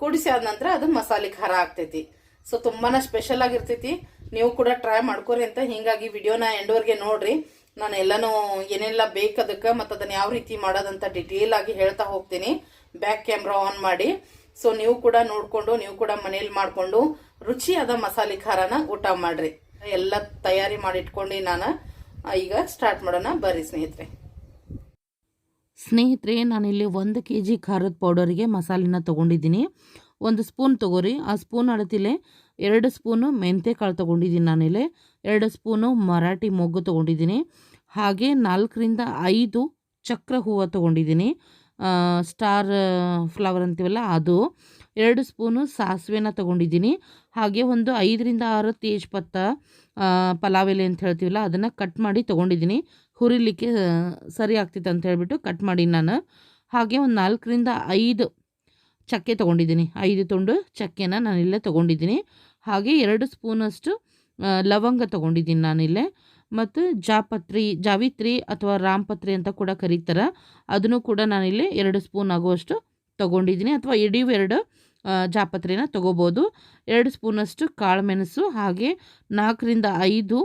ಕೂಡಿಸಿ ಆದ ನಂತರ ಅದು ಮಸಾಲೆ ಖಾರ ಆಗ್ತೈತಿ. ಸೊ ತುಂಬಾ ಸ್ಪೆಷಲ್ ಆಗಿರ್ತೈತಿ. ನೀವು ಕೂಡ ಟ್ರೈ ಮಾಡ್ಕೊರಿ ಅಂತ ಹಿಂಗಾಗಿ ವಿಡಿಯೋನ ಎಂಡೋರ್ಗೆ ನೋಡ್ರಿ. ನಾನು ಎಲ್ಲಾನು ಏನೆಲ್ಲ ಬೇಕು ಅದಕ್ಕೆ ಮತ್ತು ಅದನ್ನ ಯಾವ ರೀತಿ ಮಾಡೋದಂತ ಡಿಟೇಲ್ ಆಗಿ ಹೇಳ್ತಾ ಹೋಗ್ತೀನಿ. ಬ್ಯಾಕ್ ಕ್ಯಾಮ್ರಾ ಆನ್ ಮಾಡಿ. ಸೊ ನೀವು ಕೂಡ ನೋಡ್ಕೊಂಡು, ನೀವು ಕೂಡ ಮನೇಲಿ ಮಾಡಿಕೊಂಡು ರುಚಿಯಾದ ಮಸಾಲೆ ಖಾರನ ಊಟ ಮಾಡ್ರಿ. ಎಲ್ಲ ತಯಾರಿ ಮಾಡಿ ಇಟ್ಕೊಂಡು ನಾನು. ಈಗ ಸ್ಟಾರ್ಟ್ ಮಾಡೋಣ. ಬರ್ರಿ ಸ್ನೇಹಿತರೆ. ಸ್ನೇಹಿತರೆ, ನಾನಿಲ್ಲಿ ಒಂದು ಕೆ ಜಿ ಖಾರದ ಪೌಡರಿಗೆ ಮಸಾಲೆನ ತೊಗೊಂಡಿದ್ದೀನಿ. ಒಂದು ಸ್ಪೂನ್ ತೊಗೋರಿ. ಆ ಸ್ಪೂನ್ ಅಳತಿಲೆ ಎರಡು ಸ್ಪೂನು ಕಾಳು ತೊಗೊಂಡಿದ್ದೀನಿ ನಾನಿಲ್ಲಿ. ಎರಡು ಸ್ಪೂನು ಮರಾಠಿ ಮೊಗ್ಗು ತೊಗೊಂಡಿದ್ದೀನಿ ಹಾಗೆ ನಾಲ್ಕರಿಂದ ಐದು ಚಕ್ರ ಹೂವು ತೊಗೊಂಡಿದ್ದೀನಿ ಸ್ಟಾರ್ ಫ್ಲವರ್ ಅಂತೀವಲ್ಲ ಅದು. ಎರಡು ಸ್ಪೂನು ಸಾಸಿವೆನ ತೊಗೊಂಡಿದ್ದೀನಿ ಹಾಗೆ ಒಂದು ಐದರಿಂದ ಆರು ತೇಜ್ಪತ್ತ ಪಲಾವ್ ಎಲೆ ಅಂತ ಹೇಳ್ತೀವಲ್ಲ ಅದನ್ನು ಕಟ್ ಮಾಡಿ ತೊಗೊಂಡಿದ್ದೀನಿ ಹುರಿಲಿಕ್ಕೆ ಸರಿ ಆಗ್ತಿತ್ತು ಅಂತ ಹೇಳಿಬಿಟ್ಟು ಕಟ್ ಮಾಡಿ ನಾನು. ಹಾಗೆ ಒಂದು ನಾಲ್ಕರಿಂದ ಐದು ಚಕ್ಕೆ ತೊಗೊಂಡಿದ್ದೀನಿ. ಐದು ತುಂಡು ಚಕ್ಕೆನ ನಾನಿಲ್ಲೇ ತೊಗೊಂಡಿದ್ದೀನಿ. ಹಾಗೆ ಎರಡು ಸ್ಪೂನಷ್ಟು ಲವಂಗ ತೊಗೊಂಡಿದ್ದೀನಿ ನಾನಿಲ್ಲೇ. ಮತ್ತು ಜಾಪತ್ರಿ ಜಾವಿತ್ರಿ ಅಥವಾ ರಾಮಪತ್ರಿ ಅಂತ ಕೂಡ ಕರೀತಾರೆ. ಅದನ್ನು ಕೂಡ ನಾನಿಲ್ಲಿ ಎರಡು ಸ್ಪೂನ್ ಆಗುವಷ್ಟು ತೊಗೊಂಡಿದ್ದೀನಿ. ಅಥವಾ ಇಡೀ ಎರಡು ಆ, ಜಾಪತ್ರಿನ ತೊಗೋಬೋದು. ಎರಡು ಸ್ಪೂನಷ್ಟು ಕಾಳುಮೆಣಸು ಹಾಗೆ ನಾಲ್ಕರಿಂದ ಐದು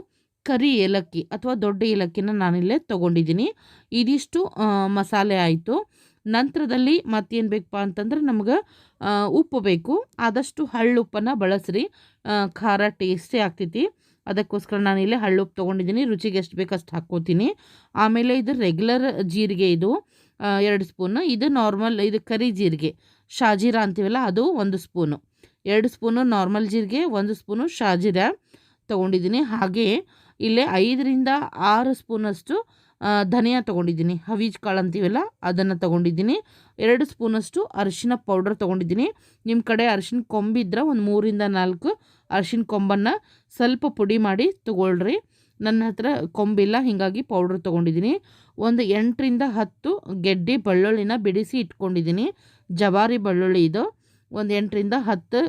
ಕರಿ ಏಲಕ್ಕಿ ಅಥವಾ ದೊಡ್ಡ ಏಲಕ್ಕಿನ ನಾನಿಲ್ಲೇ ತೊಗೊಂಡಿದ್ದೀನಿ. ಇದಿಷ್ಟು ಮಸಾಲೆ ಆಯಿತು. ನಂತರದಲ್ಲಿ ಮತ್ತೇನು ಬೇಕಪ್ಪ ಅಂತಂದ್ರೆ ನಮ್ಗೆ ಉಪ್ಪು ಬೇಕು. ಆದಷ್ಟು ಹಳ್ಳುಪ್ಪನ್ನು ಬಳಸ್ರಿ. ಖಾರ ಟೇಸ್ಟೇ ಆಗ್ತೈತಿ. ಅದಕ್ಕೋಸ್ಕರ ನಾನು ನಾನಿಲ್ಲಿ ಹಳ್ಳುಪ್ಪು ತೊಗೊಂಡಿದ್ದೀನಿ. ರುಚಿಗೆ ಎಷ್ಟು ಬೇಕು ಅಷ್ಟು ಹಾಕ್ಕೋತೀನಿ. ಆಮೇಲೆ ಇದು ರೆಗ್ಯುಲರ್ ಜೀರಿಗೆ ಇದು. ಎರಡು ಸ್ಪೂನು. ಇದು ನಾರ್ಮಲ್ ಇದು ಕರಿ ಜೀರಿಗೆ. ಶಾಜೀರಾ ಅಂತೀವಲ್ಲ, ಅದು ಒಂದು ಸ್ಪೂನು. ಎರಡು ಸ್ಪೂನು ನಾರ್ಮಲ್ ಜೀರಿಗೆ, ಒಂದು ಸ್ಪೂನು ಶಾಜೀರಾ ತೊಗೊಂಡಿದ್ದೀನಿ. ಹಾಗೆ ಇಲ್ಲೇ ಐದರಿಂದ ಆರು ಸ್ಪೂನಷ್ಟು ಧನಿಯಾ ತೊಗೊಂಡಿದ್ದೀನಿ. ಹವೀಜ್ ಕಾಳು ಅಂತೀವಲ್ಲ, ಅದನ್ನು ತೊಗೊಂಡಿದ್ದೀನಿ. ಎರಡು ಸ್ಪೂನಷ್ಟು ಅರಿಶಿನ ಪೌಡರ್ ತೊಗೊಂಡಿದ್ದೀನಿ. ನಿಮ್ಮ ಕಡೆ ಅರಿಶಿನ ಕೊಂಬಿದ್ರೆ ಒಂದು ಮೂರಿಂದ ನಾಲ್ಕು ಅರಿಶಿನ ಕೊಂಬನ್ನು ಸ್ವಲ್ಪ ಪುಡಿ ಮಾಡಿ ತೊಗೊಳ್ರಿ. ನನ್ನ ಹತ್ರ ಕೊಂಬಿಲ್ಲ ಹೀಗಾಗಿ ಪೌಡ್ರ್ ತೊಗೊಂಡಿದ್ದೀನಿ. ಒಂದು ಎಂಟರಿಂದ ಹತ್ತು ಗೆಡ್ಡೆ ಬೆಳ್ಳುಳ್ಳಿನ ಬಿಡಿಸಿ ಇಟ್ಕೊಂಡಿದ್ದೀನಿ. ಜವಾರಿ ಬೆಳ್ಳುಳ್ಳಿ ಇದು. ಒಂದು ಎಂಟರಿಂದ ಹತ್ತು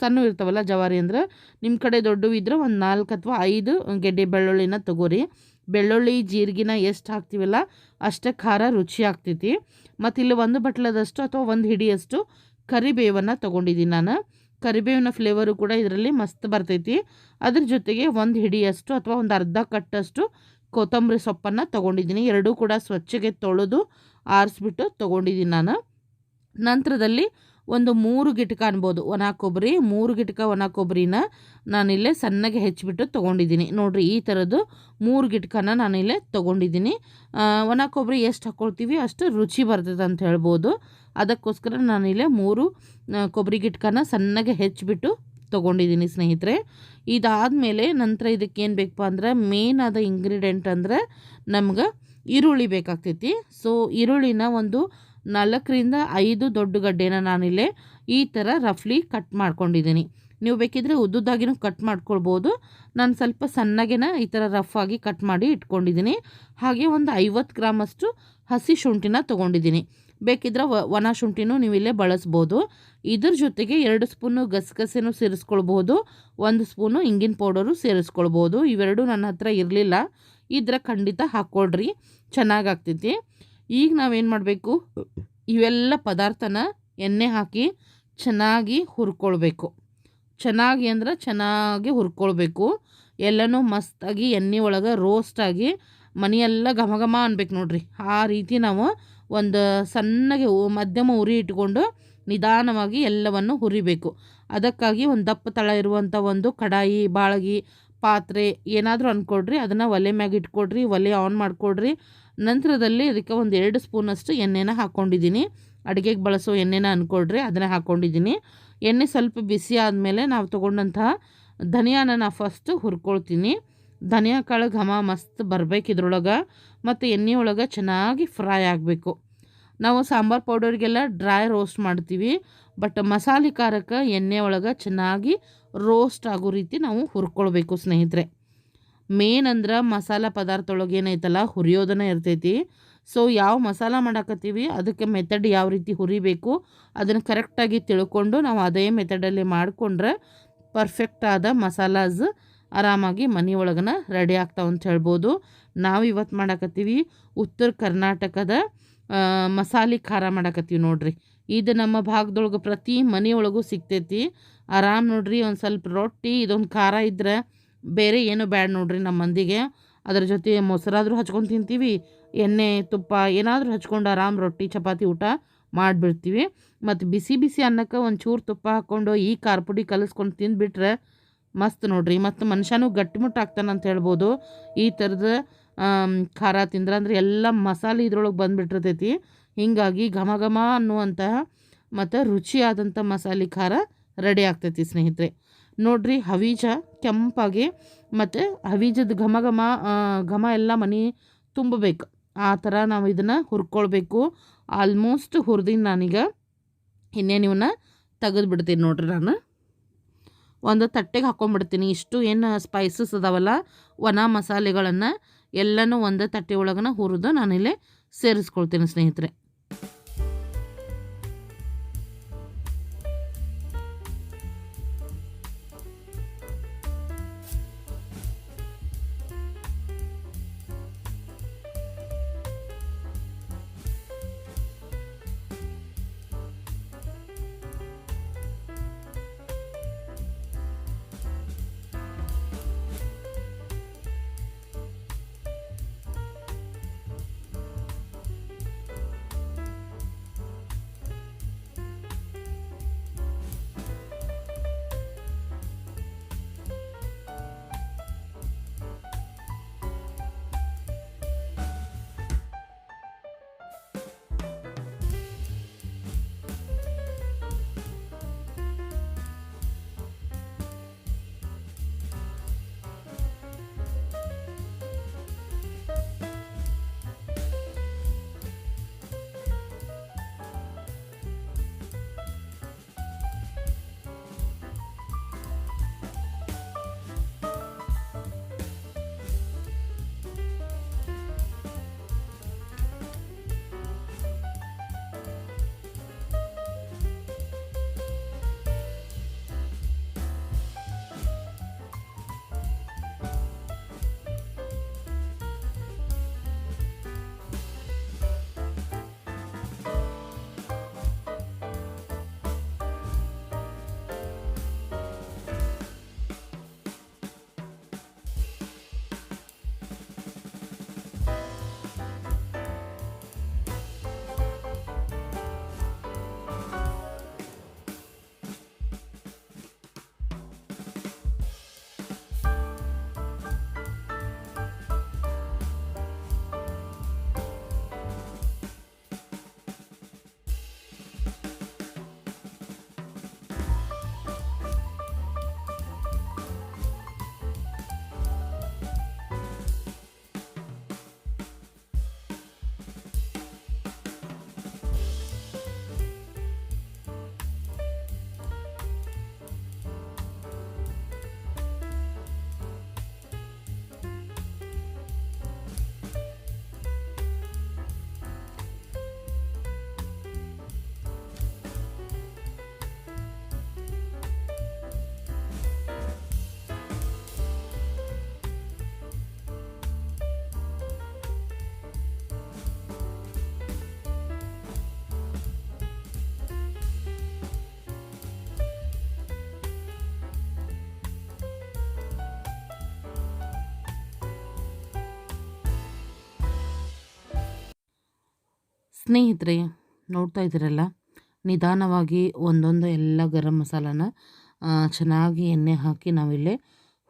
ಸಣ್ಣ ಇರ್ತಾವಲ್ಲ ಜವಾರಿ ಅಂದ್ರೆ ನಿಮ್ಮ ಕಡೆ ದೊಡ್ಡವು ಇದ್ರೆ ಒಂದು ನಾಲ್ಕು ಅಥವಾ ಐದು ಗೆಡ್ಡೆ ಬೆಳ್ಳುಳ್ಳಿನ ತಗೋರಿ. ಬೆಳ್ಳುಳ್ಳಿ, ಜೀರಿಗೆನ ಎಷ್ಟು ಹಾಕ್ತೀವಲ್ಲ ಅಷ್ಟೇ ಖಾರ ರುಚಿ ಆಗ್ತೈತಿ. ಮತ್ತು ಇಲ್ಲಿ ಒಂದು ಬಟ್ಲದಷ್ಟು ಅಥವಾ ಒಂದು ಹಿಡಿಯಷ್ಟು ಕರಿಬೇವನ್ನು ತೊಗೊಂಡಿದ್ದೀನಿ ನಾನು. ಕರಿಬೇವಿನ ಫ್ಲೇವರು ಕೂಡ ಇದರಲ್ಲಿ ಮಸ್ತ್ ಬರ್ತೈತಿ. ಅದ್ರ ಜೊತೆಗೆ ಒಂದು ಹಿಡಿಯಷ್ಟು ಅಥವಾ ಒಂದು ಅರ್ಧ ಕಟ್ಟಷ್ಟು ಕೊತ್ತಂಬರಿ ಸೊಪ್ಪನ್ನು ತೊಗೊಂಡಿದ್ದೀನಿ ಎರಡೂ ಕೂಡ ಸ್ವಚ್ಛಗೆ ತೊಳೆದು ಆರಿಸ್ಬಿಟ್ಟು ತೊಗೊಂಡಿದ್ದೀನಿ ನಾನು. ನಂತರದಲ್ಲಿ ಒಂದು ಮೂರು ಗಿಟಕ ಅನ್ಬೋದು. ಒಣ ಕೊಬ್ಬರಿ, ಮೂರು ಗಿಟಕ ಒಣ ಕೊಬ್ಬರಿನ ನಾನಿಲ್ಲೇ ಸಣ್ಣಗೆ ಹೆಚ್ಚಿಬಿಟ್ಟು ತೊಗೊಂಡಿದ್ದೀನಿ. ನೋಡಿರಿ, ಈ ಥರದ್ದು ಮೂರು ಗಿಟಕನ ನಾನಿಲ್ಲೇ ತೊಗೊಂಡಿದ್ದೀನಿ. ಒಣ ಕೊಬ್ಬರಿ ಎಷ್ಟು ಹಾಕ್ಕೊಳ್ತೀವಿ ಅಷ್ಟು ರುಚಿ ಬರ್ತದೆ ಅಂತ ಹೇಳ್ಬೋದು. ಅದಕ್ಕೋಸ್ಕರ ನಾನಿಲ್ಲೇ ಮೂರು ಕೊಬ್ಬರಿ ಗಿಟ್ಕನ ಸಣ್ಣಗೆ ಹೆಚ್ಚಿಬಿಟ್ಟು ತೊಗೊಂಡಿದ್ದೀನಿ ಸ್ನೇಹಿತರೆ. ಇದಾದಮೇಲೆ ನಂತರ ಇದಕ್ಕೆ ಏನು ಬೇಕಪ್ಪ ಅಂದ್ರೆ ಮೇನ್ ಆದ ಇಂಗ್ರೀಡಿಯೆಂಟ್ ಅಂದರೆ ನಮ್ಗೆ ಈರುಳ್ಳಿ ಬೇಕಾಗ್ತೈತಿ. ಸೊ ಈರುಳ್ಳಿನ ಒಂದು ನಾಲ್ಕರಿಂದ ಐದು ದೊಡ್ಡ ಗಡ್ಡೆನ ನಾನಿಲ್ಲಿ ಈ ಥರ ರಫ್ಲಿ ಕಟ್ ಮಾಡ್ಕೊಂಡಿದ್ದೀನಿ. ನೀವು ಬೇಕಿದ್ರೆ ಉದ್ದುದ್ದಾಗಿನೂ ಕಟ್ ಮಾಡ್ಕೊಳ್ಬೋದು. ನಾನು ಸ್ವಲ್ಪ ಸಣ್ಣಗೆನ ಈ ಥರ ರಫ್ ಆಗಿ ಕಟ್ ಮಾಡಿ ಇಟ್ಕೊಂಡಿದ್ದೀನಿ. ಹಾಗೆ ಒಂದು ಐವತ್ತು ಗ್ರಾಮಷ್ಟು ಹಸಿ ಶುಂಠಿನ ತೊಗೊಂಡಿದ್ದೀನಿ. ಬೇಕಿದ್ರೆ ಒಣ ಶುಂಠಿನೂ ನೀವು ಇಲ್ಲೇ ಬಳಸ್ಬೋದು. ಇದ್ರ ಜೊತೆಗೆ ಎರಡು ಸ್ಪೂನು ಗಸಗಸೆನೂ ಸೇರಿಸ್ಕೊಳ್ಬೋದು. ಒಂದು ಸ್ಪೂನು ಇಂಗಿನ ಪೌಡರು ಸೇರಿಸ್ಕೊಳ್ಬೋದು. ಇವೆರಡೂ ನನ್ನ ಹತ್ರ ಇರಲಿಲ್ಲ. ಇದ್ರ ಖಂಡಿತ ಹಾಕ್ಕೊಳ್ರಿ. ಚೆನ್ನಾಗಾಗ್ತೈತಿ. ಈಗ ನಾವೇನು ಮಾಡಬೇಕು? ಇವೆಲ್ಲ ಪದಾರ್ಥನ ಎಣ್ಣೆ ಹಾಕಿ ಚೆನ್ನಾಗಿ ಹುರ್ಕೊಳ್ಬೇಕು. ಚೆನ್ನಾಗಿ ಅಂದ್ರೆ ಚೆನ್ನಾಗಿ ಹುರ್ಕೊಳ್ಬೇಕು. ಎಲ್ಲನೂ ಮಸ್ತಾಗಿ ಎಣ್ಣೆ ಒಳಗೆ ರೋಸ್ಟಾಗಿ ಮನೆಯೆಲ್ಲ ಘಮ ಘಮ ಅನ್ಬೇಕು ನೋಡ್ರಿ. ಆ ರೀತಿ ನಾವು ಒಂದು ಸಣ್ಣಗೆ ಮಧ್ಯಮ ಉರಿ ಇಟ್ಕೊಂಡು ನಿಧಾನವಾಗಿ ಎಲ್ಲವನ್ನು ಹುರಿಬೇಕು. ಅದಕ್ಕಾಗಿ ಒಂದು ದಪ್ಪ ತಳ ಇರುವಂಥ ಒಂದು ಕಡಾಯಿ, ಬಾಳಗಿ, ಪಾತ್ರೆ ಏನಾದರೂ ಅಂದ್ಕೊಡ್ರಿ ಅದನ್ನು ಒಲೆ ಮ್ಯಾಗ ಇಟ್ಕೊಡ್ರಿ, ಒಲೆ ಆನ್ ಮಾಡಿಕೊಡ್ರಿ. ನಂತರದಲ್ಲಿ ಅದಕ್ಕೆ ಒಂದು ಎರಡು ಸ್ಪೂನಷ್ಟು ಎಣ್ಣೆನ ಹಾಕ್ಕೊಂಡಿದ್ದೀನಿ. ಅಡುಗೆಗೆ ಬಳಸೋ ಎಣ್ಣೆನ ಅಂದ್ಕೊಳ್ರಿ ಅದನ್ನೇ ಹಾಕ್ಕೊಂಡಿದ್ದೀನಿ. ಎಣ್ಣೆ ಸ್ವಲ್ಪ ಬಿಸಿ ಆದಮೇಲೆ ನಾವು ತೊಗೊಂಡಂತಹ ಧನಿಯಾನ ನಾ ಫಸ್ಟ್ ಹುರ್ಕೊಳ್ತೀನಿ. ಧನಿಯಾ ಕಾಳು ಘಮ ಮಸ್ತ್ ಬರಬೇಕು ಇದ್ರೊಳಗೆ, ಮತ್ತು ಎಣ್ಣೆ ಒಳಗೆ ಚೆನ್ನಾಗಿ ಫ್ರೈ ಆಗಬೇಕು. ನಾವು ಸಾಂಬಾರು ಪೌಡರ್ಗೆಲ್ಲ ಡ್ರೈ ರೋಸ್ಟ್ ಮಾಡ್ತೀವಿ, ಬಟ್ ಮಸಾಲೆ ಖಾರಕ್ಕೆ ಎಣ್ಣೆ ಒಳಗೆ ಚೆನ್ನಾಗಿ ರೋಸ್ಟ್ ಆಗೋ ರೀತಿ ನಾವು ಹುರ್ಕೊಳ್ಬೇಕು ಸ್ನೇಹಿತರೆ. ಮೇನ್ ಅಂದ್ರೆ ಮಸಾಲ ಪದಾರ್ಥ ಒಳಗೆ ಏನೈತಲ್ಲ, ಹುರಿಯೋದನ್ನ ಇರ್ತೈತಿ. ಸೊ ಯಾವ ಮಸಾಲ ಮಾಡಾಕತ್ತೀವಿ, ಅದಕ್ಕೆ ಮೆಥಡ್ ಯಾವ ರೀತಿ ಹುರಿಬೇಕು, ಅದನ್ನು ಕರೆಕ್ಟಾಗಿ ತಿಳ್ಕೊಂಡು ನಾವು ಅದೇ ಮೆಥಡಲ್ಲಿ ಮಾಡಿಕೊಂಡ್ರೆ ಪರ್ಫೆಕ್ಟ್ ಆದ ಮಸಾಲಾಸ್ ಆರಾಮಾಗಿ ಮನೆ ಒಳಗನ ರೆಡಿ ಆಗ್ತಾವ ಅಂತ ಹೇಳ್ಬೋದು. ನಾವು ಇವತ್ತು ಮಾಡಾಕತ್ತೀವಿ ಉತ್ತರ ಕರ್ನಾಟಕದ ಮಸಾಲೆ ಖಾರ ಮಾಡಾಕತ್ತೀವಿ ನೋಡ್ರಿ. ಇದು ನಮ್ಮ ಭಾಗದೊಳಗೆ ಪ್ರತಿ ಮನೆಯೊಳಗೂ ಸಿಗ್ತೈತಿ. ಆರಾಮ್ ನೋಡ್ರಿ, ಒಂದು ಸ್ವಲ್ಪ ರೊಟ್ಟಿ, ಇದೊಂದು ಖಾರ ಇದ್ರೆ ಬೇರೆ ಏನು ಬ್ಯಾಡ ನೋಡ್ರಿ ನಮ್ಮ ಮಂದಿಗೆ. ಅದ್ರ ಜೊತೆ ಮೊಸರಾದರೂ ಹಚ್ಕೊಂಡು ತಿಂತೀವಿ. ಎಣ್ಣೆ, ತುಪ್ಪ, ಏನಾದರೂ ಹಚ್ಕೊಂಡು ಆರಾಮ್ ರೊಟ್ಟಿ, ಚಪಾತಿ, ಊಟ ಮಾಡಿಬಿಡ್ತೀವಿ. ಮತ್ತು ಬಿಸಿ ಬಿಸಿ ಅನ್ನಕ್ಕೆ ಒಂದು ಚೂರು ತುಪ್ಪ ಹಾಕ್ಕೊಂಡು ಈ ಖಾರ ಪುಡಿ ಕಲಿಸ್ಕೊಂಡು ತಿಂದುಬಿಟ್ರೆ ಮಸ್ತ್ ನೋಡ್ರಿ. ಮತ್ತು ಮನುಷ್ಯನೂ ಗಟ್ಟಿಮುಟ್ಟು ಆಗ್ತಾನೆ ಅಂತ ಹೇಳ್ಬೋದು. ಈ ಥರದ ಖಾರ ತಿಂದ್ರೆ ಅಂದರೆ ಎಲ್ಲ ಮಸಾಲೆ ಇದ್ರೊಳಗೆ ಬಂದುಬಿಟ್ಟಿರ್ತೈತಿ. ಹೀಗಾಗಿ ಘಮ ಘಮ ಅನ್ನುವಂತಹ ಮತ್ತು ರುಚಿಯಾದಂಥ ಮಸಾಲೆ ಖಾರ ರೆಡಿ ಆಗ್ತೈತಿ ಸ್ನೇಹಿತರೆ. ನೋಡ್ರಿ ಹವೀಜ ಕೆಂಪಾಗಿ ಮತ್ತು ಹವೀಜದ ಘಮ ಘಮ ಘಮ ಎಲ್ಲ ಮನೆ ತುಂಬಬೇಕು. ಆ ಥರ ನಾವು ಇದನ್ನು ಹುರ್ಕೊಳ್ಬೇಕು. ಆಲ್ಮೋಸ್ಟ್ ಹುರಿದೀನಿ ನಾನೀಗ ಇನ್ನೇನು ಇವನ್ನ ತೆಗೆದು ಬಿಡ್ತೀನಿ ನೋಡ್ರಿ ನಾನು. ಒಂದು ತಟ್ಟೆಗೆ ಹಾಕ್ಕೊಂಡ್ಬಿಡ್ತೀನಿ ಇಷ್ಟು ಏನು ಸ್ಪೈಸಸ್ ಅದಾವಲ್ಲ ಒಣ ಮಸಾಲೆಗಳನ್ನು ಎಲ್ಲನೂ ಒಂದು ತಟ್ಟೆ ಒಳಗನ ಹುರಿದು ನಾನಿಲ್ಲಿ ಸೇರಿಸ್ಕೊಳ್ತೀನಿ ಸ್ನೇಹಿತರೆ. ಸ್ನೇಹಿತರೆ, ನೋಡ್ತಾ ಇದ್ದೀರಲ್ಲ? ನಿಧಾನವಾಗಿ ಒಂದೊಂದು ಎಲ್ಲ ಗರಂ ಮಸಾಲಾನ ಚೆನ್ನಾಗಿ ಎಣ್ಣೆ ಹಾಕಿ ನಾವಿಲ್ಲೇ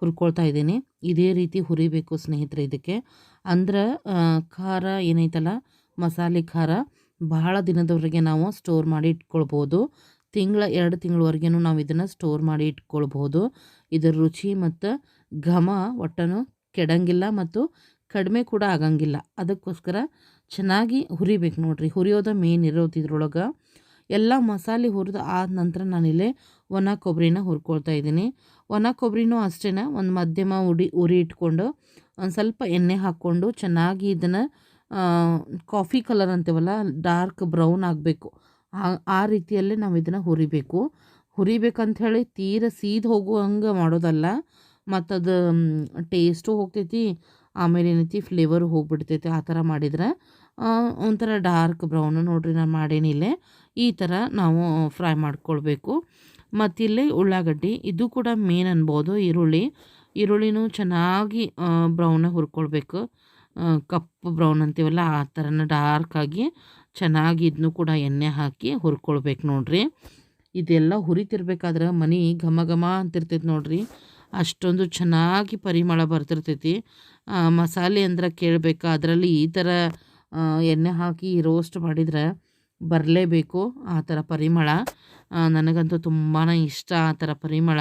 ಹುರ್ಕೊಳ್ತಾ ಇದ್ದೀನಿ. ಇದೇ ರೀತಿ ಹುರಿಬೇಕು ಸ್ನೇಹಿತರೆ ಇದಕ್ಕೆ. ಅಂದ್ರೆ ಖಾರ ಏನೈತಲ್ಲ? ಮಸಾಲೆ ಖಾರ ಬಹಳ ದಿನದವರೆಗೆ ನಾವು ಸ್ಟೋರ್ ಮಾಡಿ ಇಟ್ಕೊಳ್ಬೋದು. ತಿಂಗಳ, ಎರಡು ತಿಂಗಳವರೆಗೂ ನಾವು ಇದನ್ನು ಸ್ಟೋರ್ ಮಾಡಿ ಇಟ್ಕೊಳ್ಬೋದು. ಇದರ ರುಚಿ ಮತ್ತು ಘಮ ಒಟ್ಟನು ಕೆಡಂಗಿಲ್ಲ ಮತ್ತು ಕಡಿಮೆ ಕೂಡ ಆಗಂಗಿಲ್ಲ. ಅದಕ್ಕೋಸ್ಕರ ಚೆನ್ನಾಗಿ ಹುರಿಬೇಕು ನೋಡಿರಿ. ಹುರಿಯೋದ ಮೇನ್ ಇರೋದು ಇದ್ರೊಳಗೆ ಎಲ್ಲ ಮಸಾಲೆ ಹುರಿದು ಆದ ನಂತರ ನಾನಿಲ್ಲೇ ಒಣ ಕೊಬ್ಬರಿನ ಹುರ್ಕೊಳ್ತಾ ಇದ್ದೀನಿ. ಒಣ ಕೊಬ್ಬರಿನೂ ಅಷ್ಟೇ ಒಂದು ಮಧ್ಯಮ ಉಡಿ, ಉರಿ ಇಟ್ಕೊಂಡು ಒಂದು ಸ್ವಲ್ಪ ಎಣ್ಣೆ ಹಾಕ್ಕೊಂಡು ಚೆನ್ನಾಗಿ ಇದನ್ನು ಕಾಫಿ ಕಲರ್ ಅಂತೀವಲ್ಲ ಡಾರ್ಕ್ ಬ್ರೌನ್ ಆಗಬೇಕು. ಆ ರೀತಿಯಲ್ಲೇ ನಾವು ಇದನ್ನು ಹುರಿಬೇಕು. ಹುರಿಬೇಕಂಥೇಳಿ ತೀರ ಸೀದ್ ಹೋಗುವಂಗೆ ಮಾಡೋದಲ್ಲ ಮತ್ತು ಅದು ಟೇಸ್ಟು ಹೋಗ್ತೈತಿ. ಆಮೇಲೆ ಏನೈತಿ ಫ್ಲೇವರ್ ಹೋಗ್ಬಿಡ್ತೈತಿ ಆ ಥರ ಮಾಡಿದ್ರೆ ಒಂಥರ ಡಾರ್ಕ್ ಬ್ರೌನು ನೋಡಿರಿ ನಾನು ಮಾಡೇನಿಲ್ಲೇ ಈ ಥರ ನಾವು ಫ್ರೈ ಮಾಡ್ಕೊಳ್ಬೇಕು. ಮತ್ತಿಲ್ಲಿ ಉಳ್ಳಾಗಡ್ಡಿ, ಇದು ಕೂಡ ಮೇನ್ ಅನ್ಬೋದು ಈರುಳ್ಳಿ. ಈರುಳ್ಳಿನೂ ಚೆನ್ನಾಗಿ ಬ್ರೌನಾಗಿ ಹುರ್ಕೊಳ್ಬೇಕು. ಕಪ್ಪು ಬ್ರೌನ್ ಅಂತೀವಲ್ಲ ಆ ಥರನ ಡಾರ್ಕಾಗಿ ಚೆನ್ನಾಗಿ ಇದನ್ನು ಕೂಡ ಎಣ್ಣೆ ಹಾಕಿ ಹುರ್ಕೊಳ್ಬೇಕು ನೋಡ್ರಿ. ಇದೆಲ್ಲ ಹುರಿತಿರ್ಬೇಕಾದ್ರೆ ಮನೆ ಘಮ ಘಮ ಅಂತಿರ್ತೈತೆ ನೋಡ್ರಿ. ಅಷ್ಟೊಂದು ಚೆನ್ನಾಗಿ ಪರಿಮಳ ಬರ್ತಿರ್ತೈತಿ. ಮಸಾಲೆ ಅಂದ್ರೆ ಕೇಳಬೇಕಾ. ಅದರಲ್ಲಿ ಈ ಥರ ಎಣ್ಣೆ ಹಾಕಿ ರೋಸ್ಟ್ ಮಾಡಿದ್ರೆ ಬರಲೇಬೇಕು ಆ ಥರ ಪರಿಮಳ. ನನಗಂತೂ ತುಂಬಾ ಇಷ್ಟ ಆ ಥರ ಪರಿಮಳ.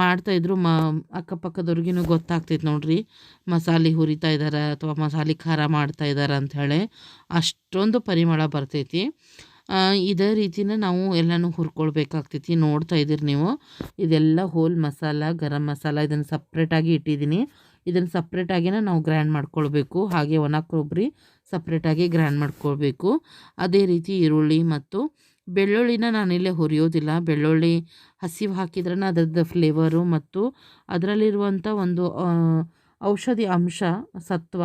ಮಾಡ್ತಾಯಿದ್ರು ಮ, ಅಕ್ಕಪಕ್ಕದವ್ರಿಗೂ ಗೊತ್ತಾಗ್ತೈತೆ ನೋಡ್ರಿ. ಮಸಾಲೆ ಹುರಿತಾ ಇದ್ದಾರೆ ಅಥವಾ ಮಸಾಲೆ ಖಾರ ಮಾಡ್ತಾ ಇದ್ದಾರೆ ಅಂಥೇಳಿ ಅಷ್ಟೊಂದು ಪರಿಮಳ ಬರ್ತೈತಿ. ಇದೇ ರೀತಿನ ನಾವು ಎಲ್ಲನೂ ಹುರ್ಕೊಳ್ಬೇಕಾಗ್ತೈತಿ. ನೋಡ್ತಾ ಇದ್ದೀರಿ ನೀವು. ಇದೆಲ್ಲ ಹೋಲ್ ಮಸಾಲ, ಗರಂ ಮಸಾಲ ಇದನ್ನು ಸಪ್ರೇಟಾಗಿ ಇಟ್ಟಿದ್ದೀನಿ. ಇದನ್ನು ಸಪ್ರೇಟಾಗಿನೇ ನಾವು ಗ್ರ್ಯಾಂಡ್ ಮಾಡ್ಕೊಳ್ಬೇಕು. ಹಾಗೆ ಒಣ ಕೊಬ್ಬರಿ ಸಪ್ರೇಟಾಗಿ ಗ್ರ್ಯಾಂಡ್ ಮಾಡ್ಕೊಳ್ಬೇಕು. ಅದೇ ರೀತಿ ಈರುಳ್ಳಿ ಮತ್ತು ಬೆಳ್ಳುಳ್ಳಿನ ನಾನಿಲ್ಲೇ ಹುರಿಯೋದಿಲ್ಲ. ಬೆಳ್ಳುಳ್ಳಿ ಹಸಿವು ಹಾಕಿದ್ರೆ ಅದರದ್ದು ಫ್ಲೇವರು ಮತ್ತು ಅದರಲ್ಲಿರುವಂಥ ಒಂದು ಔಷಧಿ ಅಂಶ, ಸತ್ವ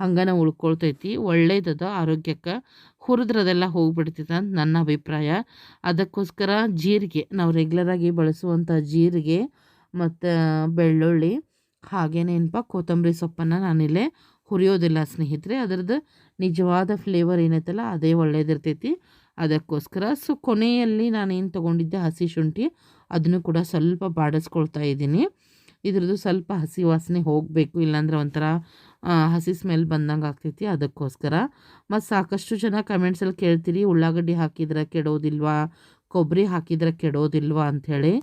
ಹಂಗನ ಉಳ್ಕೊಳ್ತೈತಿ. ಒಳ್ಳೇದದ, ಆರೋಗ್ಯಕ್ಕೆ ಹುರಿದ್ರದೆಲ್ಲ ಹೋಗ್ಬಿಡ್ತೈತೆ ಅಂತ ನನ್ನ ಅಭಿಪ್ರಾಯ. ಅದಕ್ಕೋಸ್ಕರ ಜೀರಿಗೆ, ನಾವು ರೆಗ್ಯುಲರಾಗಿ ಬಳಸುವಂಥ ಜೀರಿಗೆ ಮತ್ತು ಬೆಳ್ಳುಳ್ಳಿ ಹಾಗೇನೇನಪ್ಪ ಕೊತ್ತಂಬರಿ ಸೊಪ್ಪನ್ನು ನಾನಿಲ್ಲೇ ಹುರಿಯೋದಿಲ್ಲ ಸ್ನೇಹಿತರೆ. ಅದರದ್ದು ನಿಜವಾದ ಫ್ಲೇವರ್ ಏನೈತಲ್ಲ, ಅದೇ ಒಳ್ಳೇದಿರ್ತೈತಿ. ಅದಕ್ಕೋಸ್ಕರ ಸೊ ಕೊನೆಯಲ್ಲಿ ನಾನೇನು ತೊಗೊಂಡಿದ್ದೆ, ಹಸಿ ಶುಂಠಿ. ಅದನ್ನು ಕೂಡ ಸ್ವಲ್ಪ ಬಾಡಿಸ್ಕೊಳ್ತಾ ಇದ್ದೀನಿ. ಇದ್ರದ್ದು ಸ್ವಲ್ಪ ಹಸಿ ವಾಸನೆ ಹೋಗಬೇಕು, ಇಲ್ಲಾಂದ್ರೆ ಒಂಥರ ಹಸಿ ಸ್ಮೆಲ್ ಬಂದಂಗೆ ಆಗ್ತೈತಿ. ಅದಕ್ಕೋಸ್ಕರ ಮತ್ತು ಸಾಕಷ್ಟು ಜನ ಕಮೆಂಟ್ಸಲ್ಲಿ ಕೇಳ್ತೀರಿ, ಉಳ್ಳಾಗಡ್ಡಿ ಹಾಕಿದ್ರೆ ಕೆಡೋದಿಲ್ವಾ, ಕೊಬ್ಬರಿ ಹಾಕಿದ್ರೆ ಕೆಡೋದಿಲ್ವಾ ಅಂಥೇಳಿ.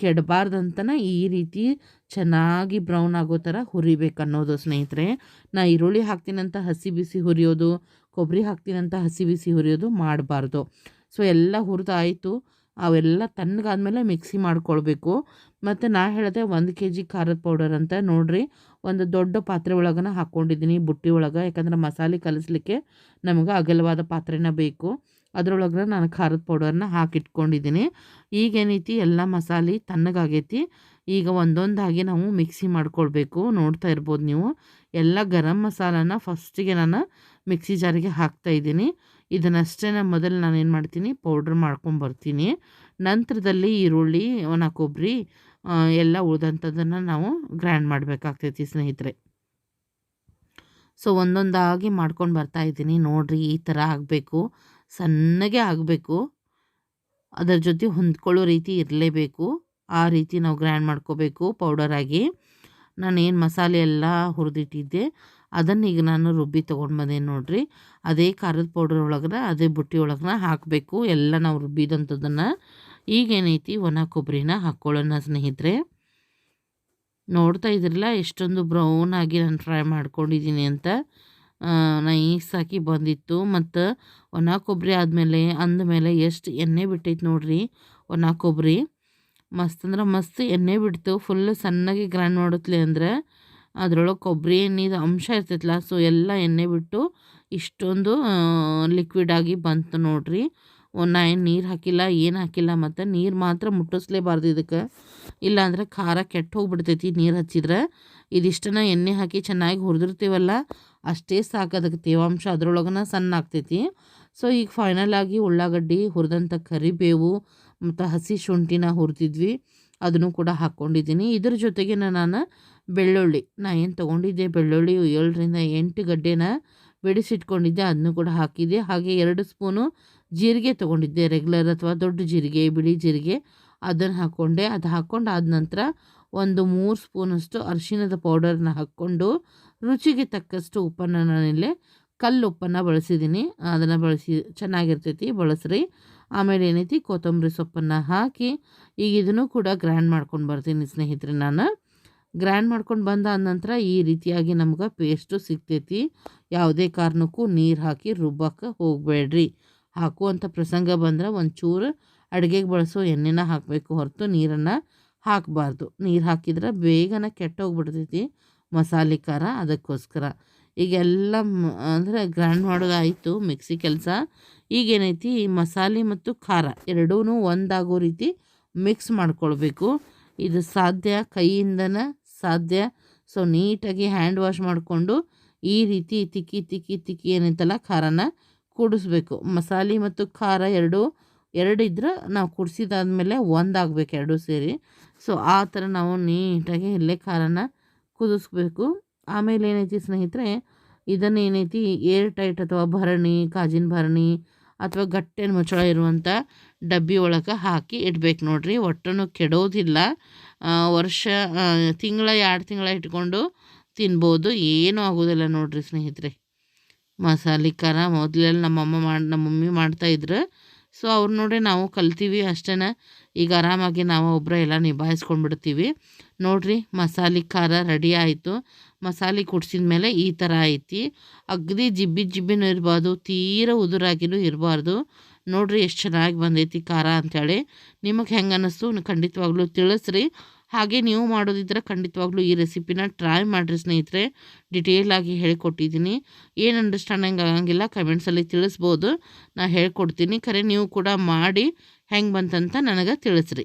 ಕೆಡಬಾರ್ದಂತನ ಈ ರೀತಿ ಚೆನ್ನಾಗಿ ಬ್ರೌನ್ ಆಗೋ ಥರ ಹುರಿಬೇಕು ಅನ್ನೋದು ಸ್ನೇಹಿತರೆ. ನಾ ಈರುಳ್ಳಿ ಹಾಕ್ತೀನಂತ ಹಸಿ ಬಿಸಿ ಹುರಿಯೋದು ಕೊಬ್ಬರಿ ಹಾಕ್ತೀನಂತ ಹಸಿ ಬಿಸಿ ಹುರಿಯೋದು ಮಾಡಬಾರ್ದು. ಸೊ, ಎಲ್ಲ ಹುರಿದಾಯಿತು. ಅವೆಲ್ಲ ತಣ್ಣಗಾದ್ಮೇಲೆ ಮಿಕ್ಸಿ ಮಾಡ್ಕೊಳ್ಬೇಕು. ಮತ್ತು ನಾ ಹೇಳಿದೆ ಒಂದು ಕೆ ಜಿ ಖಾರದ ಪೌಡರ್ ಅಂತ ನೋಡ್ರಿ. ಒಂದು ದೊಡ್ಡ ಪಾತ್ರೆ ಒಳಗನ ಹಾಕ್ಕೊಂಡಿದ್ದೀನಿ ಬುಟ್ಟಿ ಒಳಗೆ. ಯಾಕಂದ್ರೆ ಮಸಾಲೆ ಕಲಿಸ್ಲಿಕ್ಕೆ ನಮಗೆ ಅಗಲವಾದ ಪಾತ್ರೆನ ಬೇಕು. ಅದರೊಳಗೆ ನಾನು ಖಾರದ ಪೌಡರ್ನ ಹಾಕಿಟ್ಕೊಂಡಿದ್ದೀನಿ. ಈಗೇನೈತಿ? ಎಲ್ಲ ಮಸಾಲೆ ತಣ್ಣಗಾಗೈತಿ. ಈಗ ಒಂದೊಂದಾಗಿ ನಾವು ಮಿಕ್ಸಿ ಮಾಡ್ಕೊಳ್ಬೇಕು. ನೋಡ್ತಾ ಇರ್ಬೋದು ನೀವು. ಎಲ್ಲ ಗರಂ ಮಸಾಲನ ಫಸ್ಟಿಗೆ ನಾನು ಮಿಕ್ಸಿ ಜಾರಿಗೆ ಹಾಕ್ತಾ ಇದ್ದೀನಿ. ಇದನ್ನಷ್ಟೇ ನಾನು ಮೊದಲು ನಾನು ಏನು ಮಾಡ್ತೀನಿ? ಪೌಡ್ರ್ ಮಾಡ್ಕೊಂಬರ್ತೀನಿ. ನಂತರದಲ್ಲಿ ಈರುಳ್ಳಿ, ಒಣ ಕೊಬ್ಬರಿ ಎಲ್ಲ ಉಳಿದಂಥದ್ದನ್ನು ನಾವು ಗ್ರ್ಯಾಂಡ್ ಮಾಡಬೇಕಾಗ್ತೈತಿ ಸ್ನೇಹಿತರೆ. ಸೊ ಒಂದೊಂದಾಗಿ ಮಾಡ್ಕೊಂಡು ಬರ್ತಾ ಇದ್ದೀನಿ. ನೋಡ್ರಿ ಈ ಥರ ಆಗಬೇಕು. ಸಣ್ಣಗೆ ಆಗಬೇಕು. ಅದರ ಜೊತೆ ಹೊಂದ್ಕೊಳ್ಳೋ ರೀತಿ ಇರಲೇಬೇಕು. ಆ ರೀತಿ ನಾವು ಗ್ರ್ಯಾಂಡ್ ಮಾಡ್ಕೋಬೇಕು ಪೌಡರಾಗಿ ನಾನು ಏನು ಮಸಾಲೆ ಎಲ್ಲ ಹುರಿದಿಟ್ಟಿದ್ದೆ, ಅದನ್ನು ಈಗ ನಾನು ರುಬ್ಬಿ ತೊಗೊಂಡು ಬಂದೆ ನೋಡಿರಿ. ಅದೇ ಖಾರದ ಪೌಡರ್ ಒಳಗನ, ಅದೇ ಬುಟ್ಟಿ ಒಳಗನ ಹಾಕಬೇಕು. ಎಲ್ಲ ನಾವು ರುಬ್ಬಿದಂಥದ್ದನ್ನು ಈಗೇನೈತಿ, ಒಣ ಕೊಬ್ಬರಿನ ಹಾಕ್ಕೊಳ್ಳೋಣ ಸ್ನೇಹಿತರೆ. ನೋಡ್ತಾ ಇದ್ರಲ್ಲ, ಎಷ್ಟೊಂದು ಬ್ರೌನ್ ಆಗಿ ನಾನು ಫ್ರೈ ಮಾಡ್ಕೊಂಡಿದ್ದೀನಿ ಅಂತ. ನೈಸ್ ಹಾಕಿ ಬಂದಿತ್ತು. ಮತ್ತು ಒಣ ಕೊಬ್ಬರಿ ಆದಮೇಲೆ ಅಂದಮೇಲೆ ಎಷ್ಟು ಎಣ್ಣೆ ಬಿಟ್ಟೈತೆ ನೋಡ್ರಿ ಒಣ ಕೊಬ್ಬರಿ ಮಸ್ತ್ ಅಂದ್ರೆ ಮಸ್ತ್ ಎಣ್ಣೆ ಬಿಡ್ತು. ಫುಲ್ ಸಣ್ಣಗೆ ಗ್ರೈಂಡ್ ಮಾಡುತ್ತಲೆ ಅಂದ್ರೆ ಅದ್ರೊಳಗೆ ಕೊಬ್ಬರಿ ಎಣ್ಣೆದು ಅಂಶ ಇರ್ತೈತಲ್ಲ ಸೊ ಎಲ್ಲ ಎಣ್ಣೆ ಬಿಟ್ಟು ಇಷ್ಟೊಂದು ಲಿಕ್ವಿಡ್ ಆಗಿ ಬಂತು ನೋಡ್ರಿ. ನಾ ಏನು ನೀರು ಹಾಕಿಲ್ಲ, ಏನು ಹಾಕಿಲ್ಲ, ಮತ್ತು ನೀರು ಮಾತ್ರ ಮುಟ್ಟಿಸ್ಲೇಬಾರ್ದು ಇದಕ್ಕೆ. ಇಲ್ಲಾಂದ್ರೆ ಖಾರ ಕೆಟ್ಟು ಹೋಗ್ಬಿಡ್ತೈತಿ ನೀರು ಹಚ್ಚಿದ್ರೆ. ಇದಿಷ್ಟನ್ನ ಎಣ್ಣೆ ಹಾಕಿ ಚೆನ್ನಾಗಿ ಹುರಿದಿರ್ತೀವಲ್ಲ ಅಷ್ಟೇ ಸಾಕು ಅದಕ್ಕೆ ತೇವಾಂಶ ಅದರೊಳಗನ ಸಣ್ಣ ಆಗ್ತೈತಿ ಸೊ ಈಗ ಫೈನಲ್ ಆಗಿ ಉಳ್ಳಾಗಡ್ಡಿ, ಹುರಿದಂಥ ಕರಿಬೇವು ಮತ್ತು ಹಸಿ ಶುಂಠಿನ ಹುರಿದಿದ್ವಿ. ಅದನ್ನು ಕೂಡ ಹಾಕ್ಕೊಂಡಿದ್ದೀನಿ. ಇದ್ರ ಜೊತೆಗೆ ನಾನು ಬೆಳ್ಳುಳ್ಳಿ, ನಾ ಏನು ತೊಗೊಂಡಿದ್ದೆ ಬೆಳ್ಳುಳ್ಳಿ ಏಳರಿಂದ ಎಂಟು ಗಡ್ಡೆನ ಬಿಡಿಸಿಟ್ಕೊಂಡಿದ್ದೆ ಅದನ್ನು ಕೂಡ ಹಾಕಿದ್ದೆ. ಹಾಗೆ ಎರಡು ಸ್ಪೂನು ಜೀರಿಗೆ ತೊಗೊಂಡಿದ್ದೆ ರೆಗ್ಯುಲರ್ ಅಥವಾ ದೊಡ್ಡ ಜೀರಿಗೆ, ಬಿಳಿ ಜೀರಿಗೆ. ಅದನ್ನು ಹಾಕ್ಕೊಂಡೆ. ಅದು ಹಾಕ್ಕೊಂಡು ಆದ ನಂತರ ಒಂದು ಮೂರು ಸ್ಪೂನಷ್ಟು ಅರಿಶಿಣದ ಪೌಡರ್ನ ಹಾಕ್ಕೊಂಡು ರುಚಿಗೆ ತಕ್ಕಷ್ಟು ಉಪ್ಪನ್ನು ನಾನಿಲ್ಲೇ ಕಲ್ಲು ಉಪ್ಪನ್ನು ಬಳಸಿದ್ದೀನಿ. ಅದನ್ನು ಬಳಸಿ ಚೆನ್ನಾಗಿರ್ತೈತಿ, ಬಳಸ್ರಿ. ಆಮೇಲೆ ಏನೈತಿ, ಕೊತ್ತಂಬರಿ ಸೊಪ್ಪನ್ನು ಹಾಕಿ ಈಗ ಇದನ್ನು ಕೂಡ ಗ್ರ್ಯಾಂಡ್ ಮಾಡ್ಕೊಂಡು ಬರ್ತೀನಿ ಸ್ನೇಹಿತರೆ ನಾನು. ಗ್ರ್ಯಾಂಡ್ ಮಾಡ್ಕೊಂಡು ಬಂದ ನಂತರ ಈ ರೀತಿಯಾಗಿ ನಮ್ಗೆ ಪೇಸ್ಟು ಸಿಗ್ತೈತಿ. ಯಾವುದೇ ಕಾರಣಕ್ಕೂ ನೀರು ಹಾಕಿ ರುಬ್ಬಕ್ಕೆ ಹೋಗಬೇಡ್ರಿ. ಹಾಕುವಂಥ ಪ್ರಸಂಗ ಬಂದ್ರೆ ಒಂಚೂರು ಅಡುಗೆಗೆ ಬಳಸೋ ಎಣ್ಣೆನ ಹಾಕಬೇಕು ಹೊರತು ನೀರನ್ನು ಹಾಕಬಾರ್ದು. ನೀರು ಹಾಕಿದ್ರೆ ಬೇಗನೆ ಕೆಟ್ಟೋಗ್ಬಿಡ್ತೈತಿ. ಮಸಾಲೆ ಖಾರ ಅದಕ್ಕೋಸ್ಕರ. ಈಗೆಲ್ಲ ಅಂದರೆ ಗ್ರ್ಯಾಂಡ್ ಮಾಡೋದಾಯಿತು ಮಿಕ್ಸಿ ಕೆಲಸ. ಈಗೇನೈತಿ ಮಸಾಲೆ ಮತ್ತು ಖಾರ ಎರಡೂ ಒಂದಾಗೋ ರೀತಿ ಮಿಕ್ಸ್ ಮಾಡ್ಕೊಳ್ಬೇಕು. ಇದು ಸಾಧ್ಯ, ಕೈಯಿಂದನೇ ಸಾಧ್ಯ. ಸೊ ನೀಟಾಗಿ ಹ್ಯಾಂಡ್ ವಾಶ್ ಮಾಡಿಕೊಂಡು ಈ ರೀತಿ ತಿಕ್ಕಿ ತಿಕ್ಕಿ ತಿಕ್ಕಿ ಏನೈತಲ್ಲ, ಖಾರನ ಕೂಡಿಸ್ಬೇಕು. ಮಸಾಲೆ ಮತ್ತು ಖಾರ ಎರಡು ಎರಡಿದ್ರೆ ಇದ್ರೆ ನಾವು ಕುಡಿಸಿದಾದ್ಮೇಲೆ ಒಂದಾಗಬೇಕು, ಎರಡೂ ಸೇರಿ. ಸೊ ಆ ಥರ ನಾವು ನೀಟಾಗಿ ಇಲ್ಲೇ ಖಾರನ ಕುದಿಸ್ಬೇಕು. ಆಮೇಲೆ ಏನೈತಿ ಸ್ನೇಹಿತರೆ, ಇದನ್ನು ಏನೈತಿ ಏರ್ ಟೈಟ್ ಅಥವಾ ಭರಣಿ, ಕಾಜಿನ ಭರಣಿ ಅಥವಾ ಗಟ್ಟಿನ ಮುಚ್ಚಳ ಇರುವಂಥ ಡಬ್ಬಿ ಒಳಗೆ ಹಾಕಿ ಇಡ್ಬೇಕು ನೋಡಿರಿ. ಒಟ್ಟನ್ನು ಕೆಡೋದಿಲ್ಲ. ವರ್ಷ ತಿಂಗಳ, ಎರಡು ತಿಂಗಳ ಇಟ್ಕೊಂಡು ತಿನ್ಬೋದು. ಏನೂ ಆಗೋದಿಲ್ಲ ನೋಡಿರಿ ಸ್ನೇಹಿತರೆ. ಮಸಾಲೆ, ಖಾರ ಮೊದಲೆಲ್ಲ ನಮ್ಮಮ್ಮ ಮಾಡಿ ನಮ್ಮ ಮಮ್ಮಿ ಮಾಡ್ತಾಯಿದ್ರು ಸೊ ಅವ್ರು ನೋಡಿ ನಾವು ಕಲ್ತೀವಿ ಅಷ್ಟೇ ಈಗ ಆರಾಮಾಗಿ ನಾವು ಒಬ್ಬರೇ ಎಲ್ಲ ನಿಭಾಯಿಸ್ಕೊಂಡ್ಬಿಡ್ತೀವಿ. ನೋಡ್ರಿ ಮಸಾಲೆ ಖಾರ ರೆಡಿ ಆಯಿತು. ಮಸಾಲೆ ಕುಡ್ಸಿದ ಮೇಲೆ ಈ ಥರ ಐತಿ. ಅಗ್ದಿ ಜಿಬ್ಬಿ ಜಿಬ್ಬಿನೂ ಇರಬಾರ್ದು, ತೀರ ಉದುರಾಗಿನೂ ಇರಬಾರ್ದು. ನೋಡ್ರಿ ಎಷ್ಟು ಚೆನ್ನಾಗಿ ಬಂದೈತಿ ಖಾರ ಅಂಥೇಳಿ ನಿಮಗೆ ಹೆಂಗೆ ಅನ್ನಿಸ್ತು ಖಂಡಿತವಾಗ್ಲೂ ತಿಳಿಸ್ರಿ. ಹಾಗೆ ನೀವು ಮಾಡೋದಿದ್ರೆ ಖಂಡಿತವಾಗ್ಲೂ ಈ ರೆಸಿಪಿನ ಟ್ರೈ ಮಾಡಿರಿ ಸ್ನೇಹಿತರೆ. ಡಿಟೇಲಾಗಿ ಹೇಳಿಕೊಟ್ಟಿದ್ದೀನಿ ಏನು ಅಂಡರ್ಸ್ಟ್ಯಾಂಡಿಂಗ್ ಆಗಂಗಿಲ್ಲ ಕಮೆಂಟ್ಸಲ್ಲಿ ತಿಳಿಸ್ಬೋದು. ನಾ ಹೇಳ್ಕೊಡ್ತೀನಿ. ಖರೆ ನೀವು ಕೂಡ ಮಾಡಿ ಹೆಂಗೆ ಬಂತಂತ ನನಗೆ ತಿಳಿಸ್ರಿ.